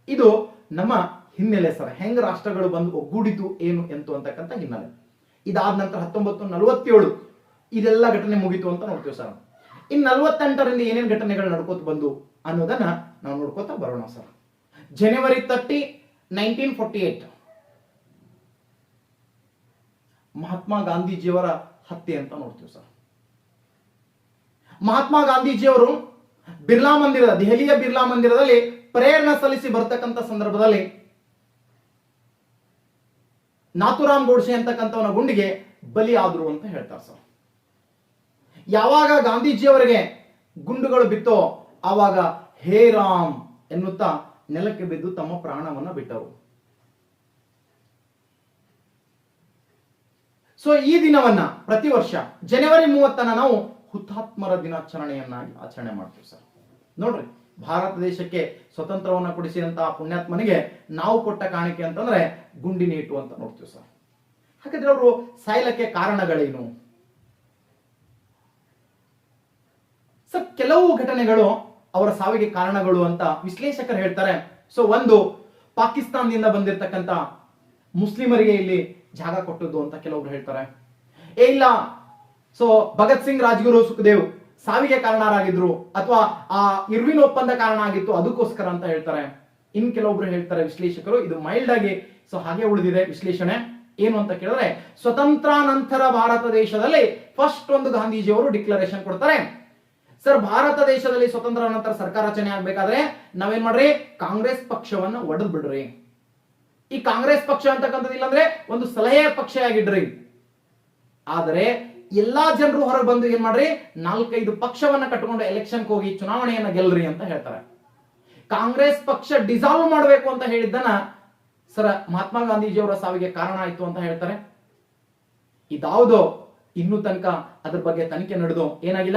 ಇದು ನಮ್ಮ ಹಿನ್ನೆಲೆ ಸರ್. ಹೆಂಗ್ ರಾಷ್ಟ್ರಗಳು ಬಂದು ಒಗ್ಗೂಡಿತು ಏನು, ಎಂತು ಅಂತಕ್ಕಂಥ ಹಿನ್ನೆಲೆ. ಇದಾದ ನಂತರ ಹತ್ತೊಂಬತ್ತು, ನಲವತ್ತೇಳು, ಇದೆಲ್ಲ ಘಟನೆ ಮುಗಿತು ಅಂತ ನೋಡ್ತೀವಿ ಸರ್. ಇನ್ನು ನಲವತ್ತೆಂಟರಿಂದ ಏನೇನು ಘಟನೆಗಳು ನಡ್ಕೋತ ಬಂದು ಅನ್ನೋದನ್ನ ನಾವು ನೋಡ್ಕೋತಾ ಬರೋಣ sir. January thirty nineteen forty eight Mahatma ಗಾಂಧೀಜಿಯವರ ಹತ್ಯೆ ಅಂತ ನೋಡ್ತೀವಿ ಸರ್. ಮಹಾತ್ಮ ಗಾಂಧೀಜಿಯವರು ಬಿರ್ಲಾ ಮಂದಿರದ, ದೆಹಲಿಯ ಬಿರ್ಲಾ ಮಂದಿರದಲ್ಲಿ ಪ್ರೇರಣೆ ಸಲ್ಲಿಸಿ ಬರ್ತಕ್ಕಂಥ ಸಂದರ್ಭದಲ್ಲಿ ನಾಥುರಾಮ್ ಗೋಡ್ಸೆ ಅಂತಕ್ಕಂಥವನ ಗುಂಡಿಗೆ ಬಲಿ ಆದ್ರು ಅಂತ ಹೇಳ್ತಾರೆ ಸರ್. ಯಾವಾಗ ಗಾಂಧೀಜಿಯವರಿಗೆ ಗುಂಡುಗಳು ಬಿತ್ತೋ ಆವಾಗ ಹೇ ರಾಮ್ ಎನ್ನುತ್ತಾ ನೆಲಕ್ಕೆ ಬಿದ್ದು ತಮ್ಮ ಪ್ರಾಣವನ್ನ ಬಿಟ್ಟರು. ಸೊ ಈ ದಿನವನ್ನ ಪ್ರತಿ ವರ್ಷ ಜನವರಿ ಮೂವತ್ತನ ನಾವು ಹುತಾತ್ಮರ ದಿನಾಚರಣೆಯನ್ನಾಗಿ ಆಚರಣೆ ಮಾಡ್ತೀವಿ ಸರ್. ನೋಡ್ರಿ. ಭಾರತ ದೇಶಕ್ಕೆ ಸ್ವತಂತ್ರವನ್ನ ಕೊಡಿಸಿದಂತಹ ಪುಣ್ಯಾತ್ಮನಿಗೆ ನಾವು ಕೊಟ್ಟ ಕಾಣಿಕೆ ಅಂತಂದ್ರೆ ಗುಂಡಿನೇಟು ಅಂತ ನೋಡ್ತೀವಿ ಸರ್. ಹಾಗಾದ್ರೆ ಅವರು ಸಾಯಲಕ್ಕೆ ಕಾರಣಗಳೇನು? ಸರ್, ಕೆಲವು ಘಟನೆಗಳು ಅವರ ಸಾವಿಗೆ ಕಾರಣಗಳು ಅಂತ ವಿಶ್ಲೇಷಕರು ಹೇಳ್ತಾರೆ. ಸೊ ಒಂದು, ಪಾಕಿಸ್ತಾನದಿಂದ ಬಂದಿರತಕ್ಕಂತ ಮುಸ್ಲಿಮರಿಗೆ ಇಲ್ಲಿ ಜಾಗ ಕೊಟ್ಟದ್ದು ಅಂತ ಕೆಲವರು ಹೇಳ್ತಾರೆ. ಏ, ಇಲ್ಲ. ಸೊ ಭಗತ್ ಸಿಂಗ್, ರಾಜ್ಗುರು, ಸುಖದೇವ್ ಸಾವಿಗೆ ಕಾರಣರಾಗಿದ್ರು ಅಥವಾ ಆ ಇರ್ವಿನ್ ಒಪ್ಪಂದ ಕಾರಣ ಆಗಿತ್ತು, ಅದಕ್ಕೋಸ್ಕರ ಅಂತ ಹೇಳ್ತಾರೆ. ಇನ್ ಕೆಲವೊಬ್ರು ಹೇಳ್ತಾರೆ ವಿಶ್ಲೇಷಕರು, ಇದು ಮೈಲ್ಡ್ ಆಗಿ ಸೊ ಹಾಗೆ ಉಳಿದಿದೆ ವಿಶ್ಲೇಷಣೆ. ಏನು ಅಂತ ಕೇಳಿದ್ರೆ, ಸ್ವತಂತ್ರಾನಂತರ ಭಾರತ ದೇಶದಲ್ಲಿ ಫಸ್ಟ್ ಒಂದು ಗಾಂಧೀಜಿಯವರು ಡಿಕ್ಲರೇಷನ್ ಕೊಡ್ತಾರೆ. ಸರ್ ಭಾರತ ದೇಶದಲ್ಲಿ ಸ್ವತಂತ್ರ ನಂತರ ಸರ್ಕಾರ ರಚನೆ ಆಗ್ಬೇಕಾದ್ರೆ ನಾವೇನ್ ಮಾಡ್ರಿ? ಕಾಂಗ್ರೆಸ್ ಪಕ್ಷವನ್ನ ಒಡೆದ್ ಬಿಡ್ರಿ. ಈ ಕಾಂಗ್ರೆಸ್ ಪಕ್ಷ ಅಂತಕ್ಕಂಥದ್ದು ಇಲ್ಲಾಂದ್ರೆ ಒಂದು ಸಲಹೆ ಪಕ್ಷ ಆಗಿಡ್ರಿ. ಆದರೆ ಎಲ್ಲಾ ಜನರು ಹೊರಗೆ ಬಂದು ಏನ್ ಮಾಡ್ರಿ? ನಾಲ್ಕೈದು ಪಕ್ಷವನ್ನ ಕಟ್ಕೊಂಡು ಎಲೆಕ್ಷನ್ ಹೋಗಿ ಚುನಾವಣೆಯನ್ನ ಗೆಲ್ರಿ ಅಂತ ಹೇಳ್ತಾರೆ. ಕಾಂಗ್ರೆಸ್ ಪಕ್ಷ ಡಿಸಾಲ್ವ್ ಮಾಡಬೇಕು ಅಂತ ಹೇಳಿದ್ದನ್ನ ಸರ ಮಹಾತ್ಮ ಗಾಂಧೀಜಿಯವರ ಸಾವಿಗೆ ಕಾರಣ ಆಯ್ತು ಅಂತ ಹೇಳ್ತಾರೆ. ಇದಾವುದೋ ಇನ್ನೂ ತನಕ ಅದ್ರ ಬಗ್ಗೆ ತನಿಖೆ ನಡೆದು ಏನಾಗಿಲ್ಲ?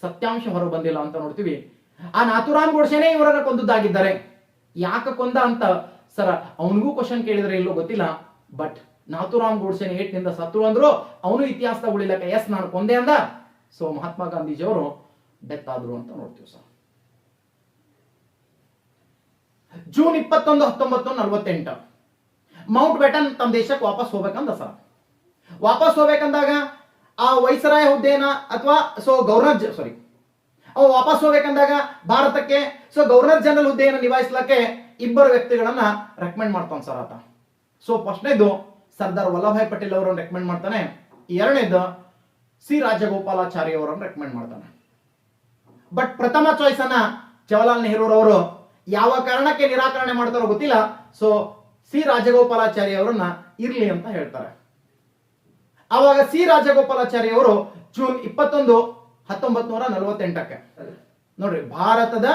ಸತ್ಯಾಂಶ ಹೊರಗೆ ಬಂದಿಲ್ಲ ಅಂತ ನೋಡ್ತೀವಿ. ಆ ನಾಥುರಾಮ್ ಗೋಡ್ಸೆನೆ ಇವರನ್ನ ಕೊಂದದ್ದಾಗಿದ್ದಾರೆ. ಯಾಕೆ ಕೊಂದ ಅಂತ ಸರ ಅವನಿಗೂ ಕ್ವಶನ್ ಕೇಳಿದ್ರೆ ಇಲ್ಲೋ ಗೊತ್ತಿಲ್ಲ. ಬಟ್ ನಾಥುರಾಮ್ ಗೋಡ್ಸೆನೆ ಏಟ್ನಿಂದ ಸತ್ರು ಅಂದ್ರು, ಅವನು ಇತಿಹಾಸದ ಉಳಿಲಕ್ಕ ಎಸ್ ನಾನು ಕೊಂದೆ ಅಂದ. ಸೊ ಮಹಾತ್ಮ ಗಾಂಧೀಜಿಯವರು ಡೆತ್ ಆದ್ರು ಅಂತ ನೋಡ್ತೀವಿ ಸರ್. ಜೂನ್ ಇಪ್ಪತ್ತೊಂದು, ಹತ್ತೊಂಬತ್ತು, ನಲವತ್ತೆಂಟು. ಮೌಂಟ್ ಬೆಟನ್ ತಮ್ಮ ದೇಶಕ್ಕೆ ವಾಪಸ್ ಹೋಗ್ಬೇಕಂದ ಸರ್. ವಾಪಸ್ ಹೋಗ್ಬೇಕಂದಾಗ ಆ ವೈಸರಾಯ ಹುದ್ದೆನ ಅಥವಾ ಸೊ ಗವರ್ನರ್ ಸಾರಿ ಅವ ವಾಪಸ್ ಹೋಗ್ಬೇಕಂದಾಗ ಭಾರತಕ್ಕೆ ಸೊ ಗವರ್ನರ್ ಜನರಲ್ ಹುದ್ದೆಯನ್ನು ನಿಭಾಯಿಸ್ಲಕ್ಕೆ ಇಬ್ಬರು ವ್ಯಕ್ತಿಗಳನ್ನ ರೆಕಮೆಂಡ್ ಮಾಡ್ತಾನೆ ಸರ್ ಆತ. ಸೊ ಫಸ್ಟ್ನೇದು ಸರ್ದಾರ್ ವಲ್ಲಭಾಯ್ ಪಟೇಲ್ ಅವರನ್ನು ರೆಕಮೆಂಡ್ ಮಾಡ್ತಾನೆ. ಎರಡನೇದು ಸಿ ರಾಜಗೋಪಾಲಾಚಾರಿ ಅವರನ್ನು ರೆಕಮೆಂಡ್ ಮಾಡ್ತಾನೆ. ಬಟ್ ಪ್ರಥಮ ಚಾಯ್ಸ್ ಅನ್ನ ಜವಾಹರ್ಲಾಲ್ ಅವರು ಯಾವ ಕಾರಣಕ್ಕೆ ನಿರಾಕರಣೆ ಮಾಡ್ತಾರೋ ಗೊತ್ತಿಲ್ಲ. ಸೊ ಸಿ ರಾಜಗೋಪಾಲಾಚಾರಿ ಅವರನ್ನ ಇರ್ಲಿ ಅಂತ ಹೇಳ್ತಾರೆ. ಆವಾಗ ಸಿ ರಾಜಗೋಪಾಲಾಚಾರಿ ಅವರು ಜೂನ್ ಇಪ್ಪತ್ತೊಂದು ಹತ್ತೊಂಬತ್ ನೂರ ನಲವತ್ತೆಂಟಕ್ಕೆ. ನೋಡ್ರಿ, ಭಾರತದ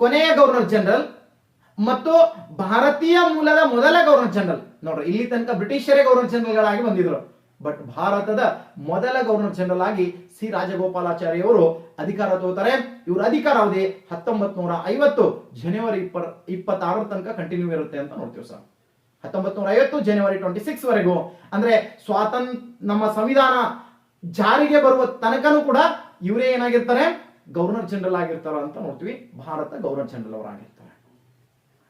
ಕೊನೆಯ ಗವರ್ನರ್ ಜನರಲ್ ಮತ್ತು ಭಾರತೀಯ ಮೂಲದ ಮೊದಲ ಗವರ್ನರ್ ಜನರಲ್. ನೋಡ್ರಿ, ಇಲ್ಲಿ ತನಕ ಬ್ರಿಟಿಷರೇ ಗವರ್ನರ್ ಜನರಲ್ಗಳಾಗಿ ಬಂದಿದ್ರು. ಬಟ್ ಭಾರತದ ಮೊದಲ ಗವರ್ನರ್ ಜನರಲ್ ಆಗಿ ಸಿ ರಾಜಗೋಪಾಲಾಚಾರ್ಯ ಅವರು ಅಧಿಕಾರ ಇವ್ರ ಅಧಿಕಾರ ಅವಧಿ ಹತ್ತೊಂಬತ್ ನೂರ ಐವತ್ತು ಜನವರಿ ಇಪ್ಪ ಇಪ್ಪತ್ತಾರರ ತನಕ ಕಂಟಿನ್ಯೂ ಇರುತ್ತೆ ಅಂತ ನೋಡ್ತೀವಿ ಸರ್. ಹತ್ತೊಂಬತ್ ನೂರ ಐವತ್ತು ಜನವರಿ ಟ್ವೆಂಟಿ ಸಿಕ್ಸ್ ವರೆಗೂ. ಅಂದ್ರೆ ಸ್ವಾತಂತ್ರ್ಯ ನಮ್ಮ ಸಂವಿಧಾನ ಜಾರಿಗೆ ಬರುವ ತನಕನೂ ಕೂಡ ಇವರೇ ಏನಾಗಿರ್ತಾರೆ? ಗವರ್ನರ್ ಜನರಲ್ ಆಗಿರ್ತಾರ ಅಂತ ನೋಡ್ತೀವಿ. Bharat governor general ಅವರಾಗಿರ್ತಾರೆ.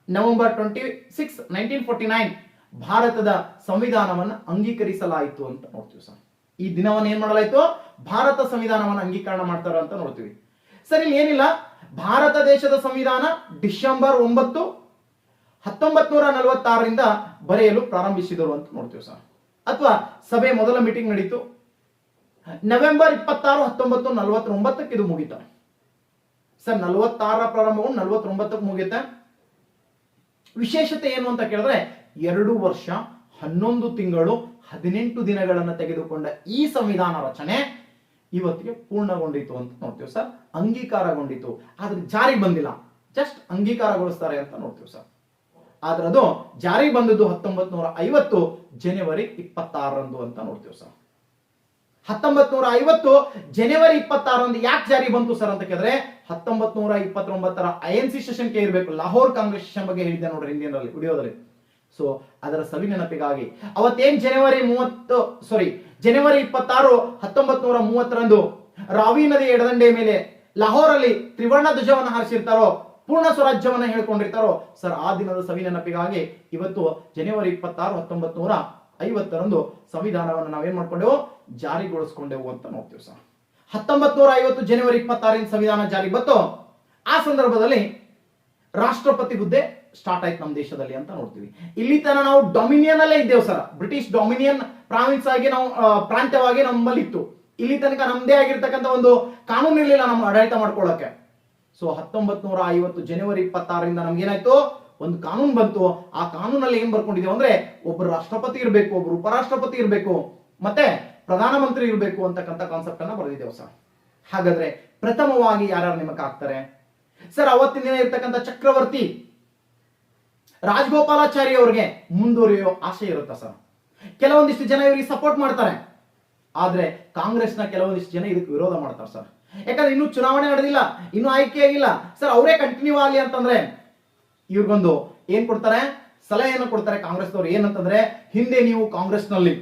November twenty six nineteen forty nine ಭಾರತದ ಸಂವಿಧಾನವನ್ನು ಅಂಗೀಕರಿಸಲಾಯಿತು ಅಂತ ನೋಡ್ತೀವಿ ಸರ್. ಈ ದಿನವನ್ನು ಏನ್ ಮಾಡಲಾಯಿತು? ಭಾರತ ಸಂವಿಧಾನವನ್ನು ಅಂಗೀಕರಣ ಮಾಡ್ತಾರ ಅಂತ ನೋಡ್ತೀವಿ. ಸರ್, ಇಲ್ಲಿ ಏನಿಲ್ಲ? ಭಾರತ ದೇಶದ ಸಂವಿಧಾನ ಡಿಸೆಂಬರ್ ಒಂಬತ್ತು ಹತ್ತೊಂಬತ್ ನೂರ ನಲವತ್ತಾರರಿಂದ ಬರೆಯಲು ಪ್ರಾರಂಭಿಸಿದರು ಅಂತ ನೋಡ್ತೀವಿ ಸರ್. ಅಥವಾ ಸಭೆ ಮೊದಲ ಮೀಟಿಂಗ್ ನಡೀತು. ನವೆಂಬರ್ ಇಪ್ಪತ್ತಾರು, ಹತ್ತೊಂಬತ್ತು, ನಲವತ್ತೊಂಬತ್ತಕ್ಕೆ ಇದು ಮುಗಿತ. ಸರ್, ನಲವತ್ತಾರರ ಪ್ರಾರಂಭವು ನಲವತ್ತೊಂಬತ್ತಕ್ಕೆ ಮುಗಿಯುತ್ತೆ. ವಿಶೇಷತೆ ಏನು ಅಂತ ಕೇಳಿದ್ರೆ ಎರಡು ವರ್ಷ, ಹನ್ನೊಂದು ತಿಂಗಳು, ಹದಿನೆಂಟು ದಿನಗಳನ್ನು ತೆಗೆದುಕೊಂಡ ಈ ಸಂವಿಧಾನ ರಚನೆ ಇವತ್ತಿಗೆ ಪೂರ್ಣಗೊಂಡಿತು ಅಂತ ನೋಡ್ತೀವಿ ಸರ್. ಅಂಗೀಕಾರಗೊಂಡಿತು ಆದ್ರೆ ಜಾರಿ ಬಂದಿಲ್ಲ. ಜಸ್ಟ್ ಅಂಗೀಕಾರಗೊಳಿಸ್ತಾರೆ ಅಂತ ನೋಡ್ತೀವಿ ಸರ್. ಆದ್ರೆ ಅದು ಜಾರಿ ಬಂದದ್ದು ಹತ್ತೊಂಬತ್ ನೂರ ಐವತ್ತು, ಜನವರಿ ಇಪ್ಪತ್ತಾರರಂದು ಅಂತ ನೋಡ್ತೀವಿ ಸರ್. ಹತ್ತೊಂಬತ್ ನೂರ ಐವತ್ತು, ಜನವರಿ ಇಪ್ಪತ್ತಾರರಂದು ಯಾಕೆ ಜಾರಿ ಬಂತು ಸರ್ ಅಂತ ಕೇಳಿದ್ರೆ ಹತ್ತೊಂಬತ್ ನೂರ ಇಪ್ಪತ್ತೊಂಬತ್ತರ ಐ ಎನ್ ಸಿ ಸೆಷನ್ ಕೆ ಇರಬೇಕು. ಲಾಹೋರ್ ಕಾಂಗ್ರೆಸ್ ಸೆಷನ್ ಬಗ್ಗೆ ಹೇಳಿದ್ದೆ ನೋಡ್ರಿ ಹಿಂದಿನಲ್ಲಿ ವಿಡಿಯೋದಲ್ಲಿ. ಸೊ ಅದರ ಸವಿ ನೆನಪಿಗಾಗಿ. ಅವತ್ತೇನ್ ಜನವರಿ ಮೂವತ್ತು ಸಾರಿ ಜನವರಿ ಇಪ್ಪತ್ತಾರು ಹತ್ತೊಂಬತ್ ನೂರ ಮೂವತ್ತರಂದು ರಾವಿ ನದಿ ಎಡದಂಡೆ ಮೇಲೆ ಲಾಹೋರಲ್ಲಿ ತ್ರಿವರ್ಣ ಧ್ವಜವನ್ನು ಹಾರಿಸಿರ್ತಾರೋ, ಪೂರ್ಣ ಸ್ವರಾಜ್ಯವನ್ನ ಹೇಳ್ಕೊಂಡಿರ್ತಾರೋ, ಸರ್, ಆ ದಿನದ ಸವಿ ನೆನಪಿಗಾಗಿ ಇವತ್ತು ಜನವರಿ ಇಪ್ಪತ್ತಾರು ಹತ್ತೊಂಬತ್ ನೂರ ಐವತ್ತರಂದು ಸಂವಿಧಾನವನ್ನು ನಾವೇನ್ ಮಾಡ್ಕೊಂಡೆವು? ಜಾರಿಗೊಳಿಸ್ಕೊಂಡೆವು ಅಂತ ನೋಡ್ತೀವಿ, ಸರ್. ಹತ್ತೊಂಬತ್ ನೂರ ಐವತ್ತು ಜನವರಿ ಇಪ್ಪತ್ತಾರಿನ ಸಂವಿಧಾನ ಜಾರಿಗೆ ಬಂತು. ಆ ಸಂದರ್ಭದಲ್ಲಿ ರಾಷ್ಟ್ರಪತಿ ಹುದ್ದೆ ಸ್ಟಾರ್ಟ್ ಆಯ್ತು ನಮ್ಮ ದೇಶದಲ್ಲಿ ಅಂತ ನೋಡ್ತೀವಿ. ಇಲ್ಲಿ ತನ ನಾವು ಡೊಮಿನಿಯನ್ ಅಲ್ಲೇ ಇದ್ದೇವೆ ಸರ್. ಬ್ರಿಟಿಷ್ ಡೊಮಿನಿಯನ್ ಪ್ರಾವಿನ್ಸ್ ಆಗಿ ನಾವು ಪ್ರಾಂತ್ಯವಾಗಿ ನಮ್ಮಲ್ಲಿ ಇತ್ತು ಇಲ್ಲಿ ತನಕ ನಮ್ಮದೇ ಆಗಿರ್ತಕ್ಕಂಥ ಒಂದು ಕಾನೂನು ಇರಲಿಲ್ಲ ನಮ್ಮ ಆಡಳಿತ ಮಾಡ್ಕೊಳ್ಳೋಕೆ. ಸೊ ಹತ್ತೊಂಬತ್ ನೂರ ಐವತ್ತು ಜನವರಿ ಇಪ್ಪತ್ತಾರರಿಂದ ನಮ್ಗೇನಾಯ್ತು? ಒಂದು ಕಾನೂನು ಬಂತು. ಆ ಕಾನೂನಲ್ಲಿ ಏನ್ ಬರ್ಕೊಂಡಿದೀವಿ ಅಂದ್ರೆ, ಒಬ್ಬರು ರಾಷ್ಟ್ರಪತಿ ಇರಬೇಕು ಒಬ್ರು ಉಪರಾಷ್ಟ್ರಪತಿ ಇರಬೇಕು, ಮತ್ತೆ ಪ್ರಧಾನಮಂತ್ರಿ ಇರಬೇಕು ಅಂತಕ್ಕಂಥ ಕಾನ್ಸೆಪ್ಟ್ ಅನ್ನ ಬರೆದಿದ್ದೇವೆ ಸರ್. ಹಾಗಾದ್ರೆ ಪ್ರಥಮವಾಗಿ ಯಾರ್ಯಾರು ನೇಮಕ ಆಗ್ತಾರೆ? ಸರ್, ಅವತ್ತಿನ ದಿನ ಇರ್ತಕ್ಕಂಥ ಚಕ್ರವರ್ತಿ. ರಾಜಗೋಪಾಲಾಚಾರಿ ಅವ್ರಿಗೆ ಮುಂದುವರಿಯೋ ಆಸೆ ಇರುತ್ತಾ ಸರ್? ಕೆಲವೊಂದಿಷ್ಟು ಜನ ಇವರಿಗೆ ಸಪೋರ್ಟ್ ಮಾಡ್ತಾರೆ. ಆದ್ರೆ ಕಾಂಗ್ರೆಸ್ನ ಕೆಲವೊಂದಿಷ್ಟು ಜನ ಇದಕ್ಕೆ ವಿರೋಧ ಮಾಡ್ತಾರೆ ಸರ್. ಯಾಕಂದ್ರೆ ಇನ್ನೂ ಚುನಾವಣೆ ನಡೆದಿಲ್ಲ, ಇನ್ನೂ ಆಯ್ಕೆ ಆಗಿಲ್ಲ. ಸರ್, ಅವರೇ ಕಂಟಿನ್ಯೂ ಆಗಲಿ ಅಂತಂದ್ರೆ ಇವ್ರಿಗೊಂದು ಏನ್ ಕೊಡ್ತಾರೆ? ಸಲಹೆಯನ್ನು ಕೊಡ್ತಾರೆ ಕಾಂಗ್ರೆಸ್ನವ್ರು. ಏನಂತಂದ್ರೆ, ಹಿಂದೆ ನೀವು ಕಾಂಗ್ರೆಸ್ನಲ್ಲಿ,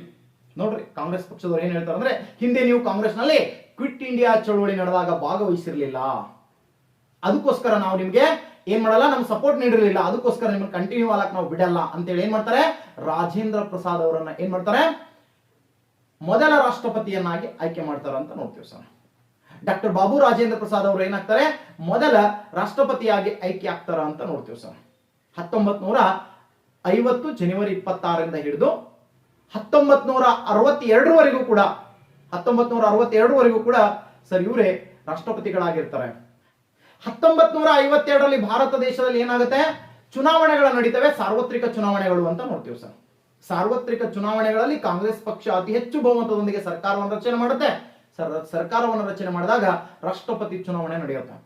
ನೋಡ್ರಿ, ಕಾಂಗ್ರೆಸ್ ಪಕ್ಷದವ್ರು ಏನ್ ಹೇಳ್ತಾರೆ ಅಂದ್ರೆ, ಹಿಂದೆ ನೀವು ಕಾಂಗ್ರೆಸ್ನಲ್ಲಿ ಕ್ವಿಟ್ ಇಂಡಿಯಾ ಚಳವಳಿ ನಡೆದಾಗ ಭಾಗವಹಿಸಿರ್ಲಿಲ್ಲ. ಅದಕ್ಕೋಸ್ಕರ ನಾವು ನಿಮ್ಗೆ ಏನ್ ಮಾಡಲ್ಲ, ನಮ್ಗೆ ಸಪೋರ್ಟ್ ನೀಡಿರಲಿಲ್ಲ. ಅದಕ್ಕೋಸ್ಕರ ನಿಮ್ಗೆ ಕಂಟಿನ್ಯೂ ಆಗಕ್ ನಾವು ಬಿಡಲ್ಲ. ಅಂತೇಳಿ ಏನ್ ಮಾಡ್ತಾರೆ? ರಾಜೇಂದ್ರ ಪ್ರಸಾದ್ ಅವರನ್ನ ಏನ್ ಮಾಡ್ತಾರೆ? ಮೊದಲ ರಾಷ್ಟ್ರಪತಿಯನ್ನಾಗಿ ಆಯ್ಕೆ ಮಾಡ್ತಾರೆ ಅಂತ ನೋಡ್ತೀವಿ ಸರ್. ಡಾಕ್ಟರ್ ಬಾಬು ರಾಜೇಂದ್ರ ಪ್ರಸಾದ್ ಅವರು ಏನಾಗ್ತಾರೆ? ಮೊದಲ ರಾಷ್ಟ್ರಪತಿಯಾಗಿ ಆಯ್ಕೆ ಆಗ್ತಾರ ಅಂತ ನೋಡ್ತೀವಿ ಸರ್. ಹತ್ತೊಂಬತ್ ನೂರ ಐವತ್ತು ಜನವರಿ ಇಪ್ಪತ್ತಾರರಿಂದ ಹಿಡಿದು ಹತ್ತೊಂಬತ್ ನೂರ ಅರವತ್ತೆರಡರವರೆಗೂ ಕೂಡ ಹತ್ತೊಂಬತ್ ನೂರ ಅರವತ್ತೆರಡರವರೆಗೂ ಕೂಡ ಸರ್ ಇವರೇ ರಾಷ್ಟ್ರಪತಿಗಳಾಗಿರ್ತಾರೆ. ಹತ್ತೊಂಬತ್ ನೂರ ಐವತ್ತೆರಡರಲ್ಲಿ ಭಾರತ ದೇಶದಲ್ಲಿ ಏನಾಗುತ್ತೆ? ಚುನಾವಣೆಗಳು ನಡೀತವೆ, ಸಾರ್ವತ್ರಿಕ ಚುನಾವಣೆಗಳು ಅಂತ ನೋಡ್ತೀವಿ ಸರ್. ಸಾರ್ವತ್ರಿಕ ಚುನಾವಣೆಗಳಲ್ಲಿ ಕಾಂಗ್ರೆಸ್ ಪಕ್ಷ ಅತಿ ಹೆಚ್ಚು ಬಹುಮತದೊಂದಿಗೆ ಸರ್ಕಾರವನ್ನು ರಚನೆ ಮಾಡುತ್ತೆ. ಸರ್, ಸರ್ಕಾರವನ್ನು ರಚನೆ ಮಾಡಿದಾಗ ರಾಷ್ಟ್ರಪತಿ ಚುನಾವಣೆ ನಡೆಯುತ್ತೆ.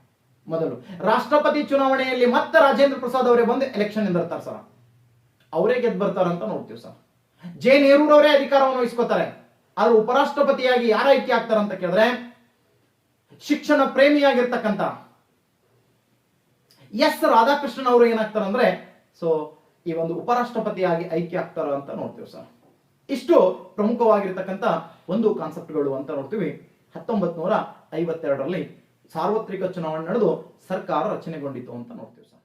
ಮೊದಲು. ರಾಷ್ಟ್ರಪತಿ ಚುನಾವಣೆಯಲ್ಲಿ ಮತ್ತೆ ರಾಜೇಂದ್ರ ಪ್ರಸಾದ್ ಅವರೇ ಬಂದು ಎಲೆಕ್ಷನ್ ನಿಂದಿರ್ತಾರೆ ಸರ್. ಅವರೇ ಗೆದ್ದು ಬರ್ತಾರಂತ ನೋಡ್ತೀವಿ ಸರ್. ಜೆ ನೆಹರೂರವರೇ ಅಧಿಕಾರವನ್ನು ವಹಿಸ್ಕೋತಾರೆ. ಆದ್ರೆ ಉಪರಾಷ್ಟ್ರಪತಿಯಾಗಿ ಯಾರ ಆಯ್ಕೆ ಆಗ್ತಾರಂತ ಕೇಳಿದ್ರೆ, ಶಿಕ್ಷಣ ಪ್ರೇಮಿಯಾಗಿರ್ತಕ್ಕಂಥ ಎಸ್ ರಾಧಾಕೃಷ್ಣನ್ ಅವರು ಏನಾಗ್ತಾರೆ ಅಂದ್ರೆ ಸೊ ಈ ಒಂದು ಉಪರಾಷ್ಟ್ರಪತಿಯಾಗಿ ಆಯ್ಕೆ ಆಗ್ತಾರ ಅಂತ ನೋಡ್ತೀವಿ ಸರ್ ಇಷ್ಟು ಪ್ರಮುಖವಾಗಿರ್ತಕ್ಕಂಥ ಒಂದು ಕಾನ್ಸೆಪ್ಟ್ಗಳು ಅಂತ ನೋಡ್ತೀವಿ. ಹತ್ತೊಂಬತ್ ನೂರ ಐವತ್ತೆರಡರಲ್ಲಿ ಸಾರ್ವತ್ರಿಕ ಚುನಾವಣೆ ನಡೆದು ಸರ್ಕಾರ ರಚನೆಗೊಂಡಿತು ಅಂತ ನೋಡ್ತೀವಿ ಸರ್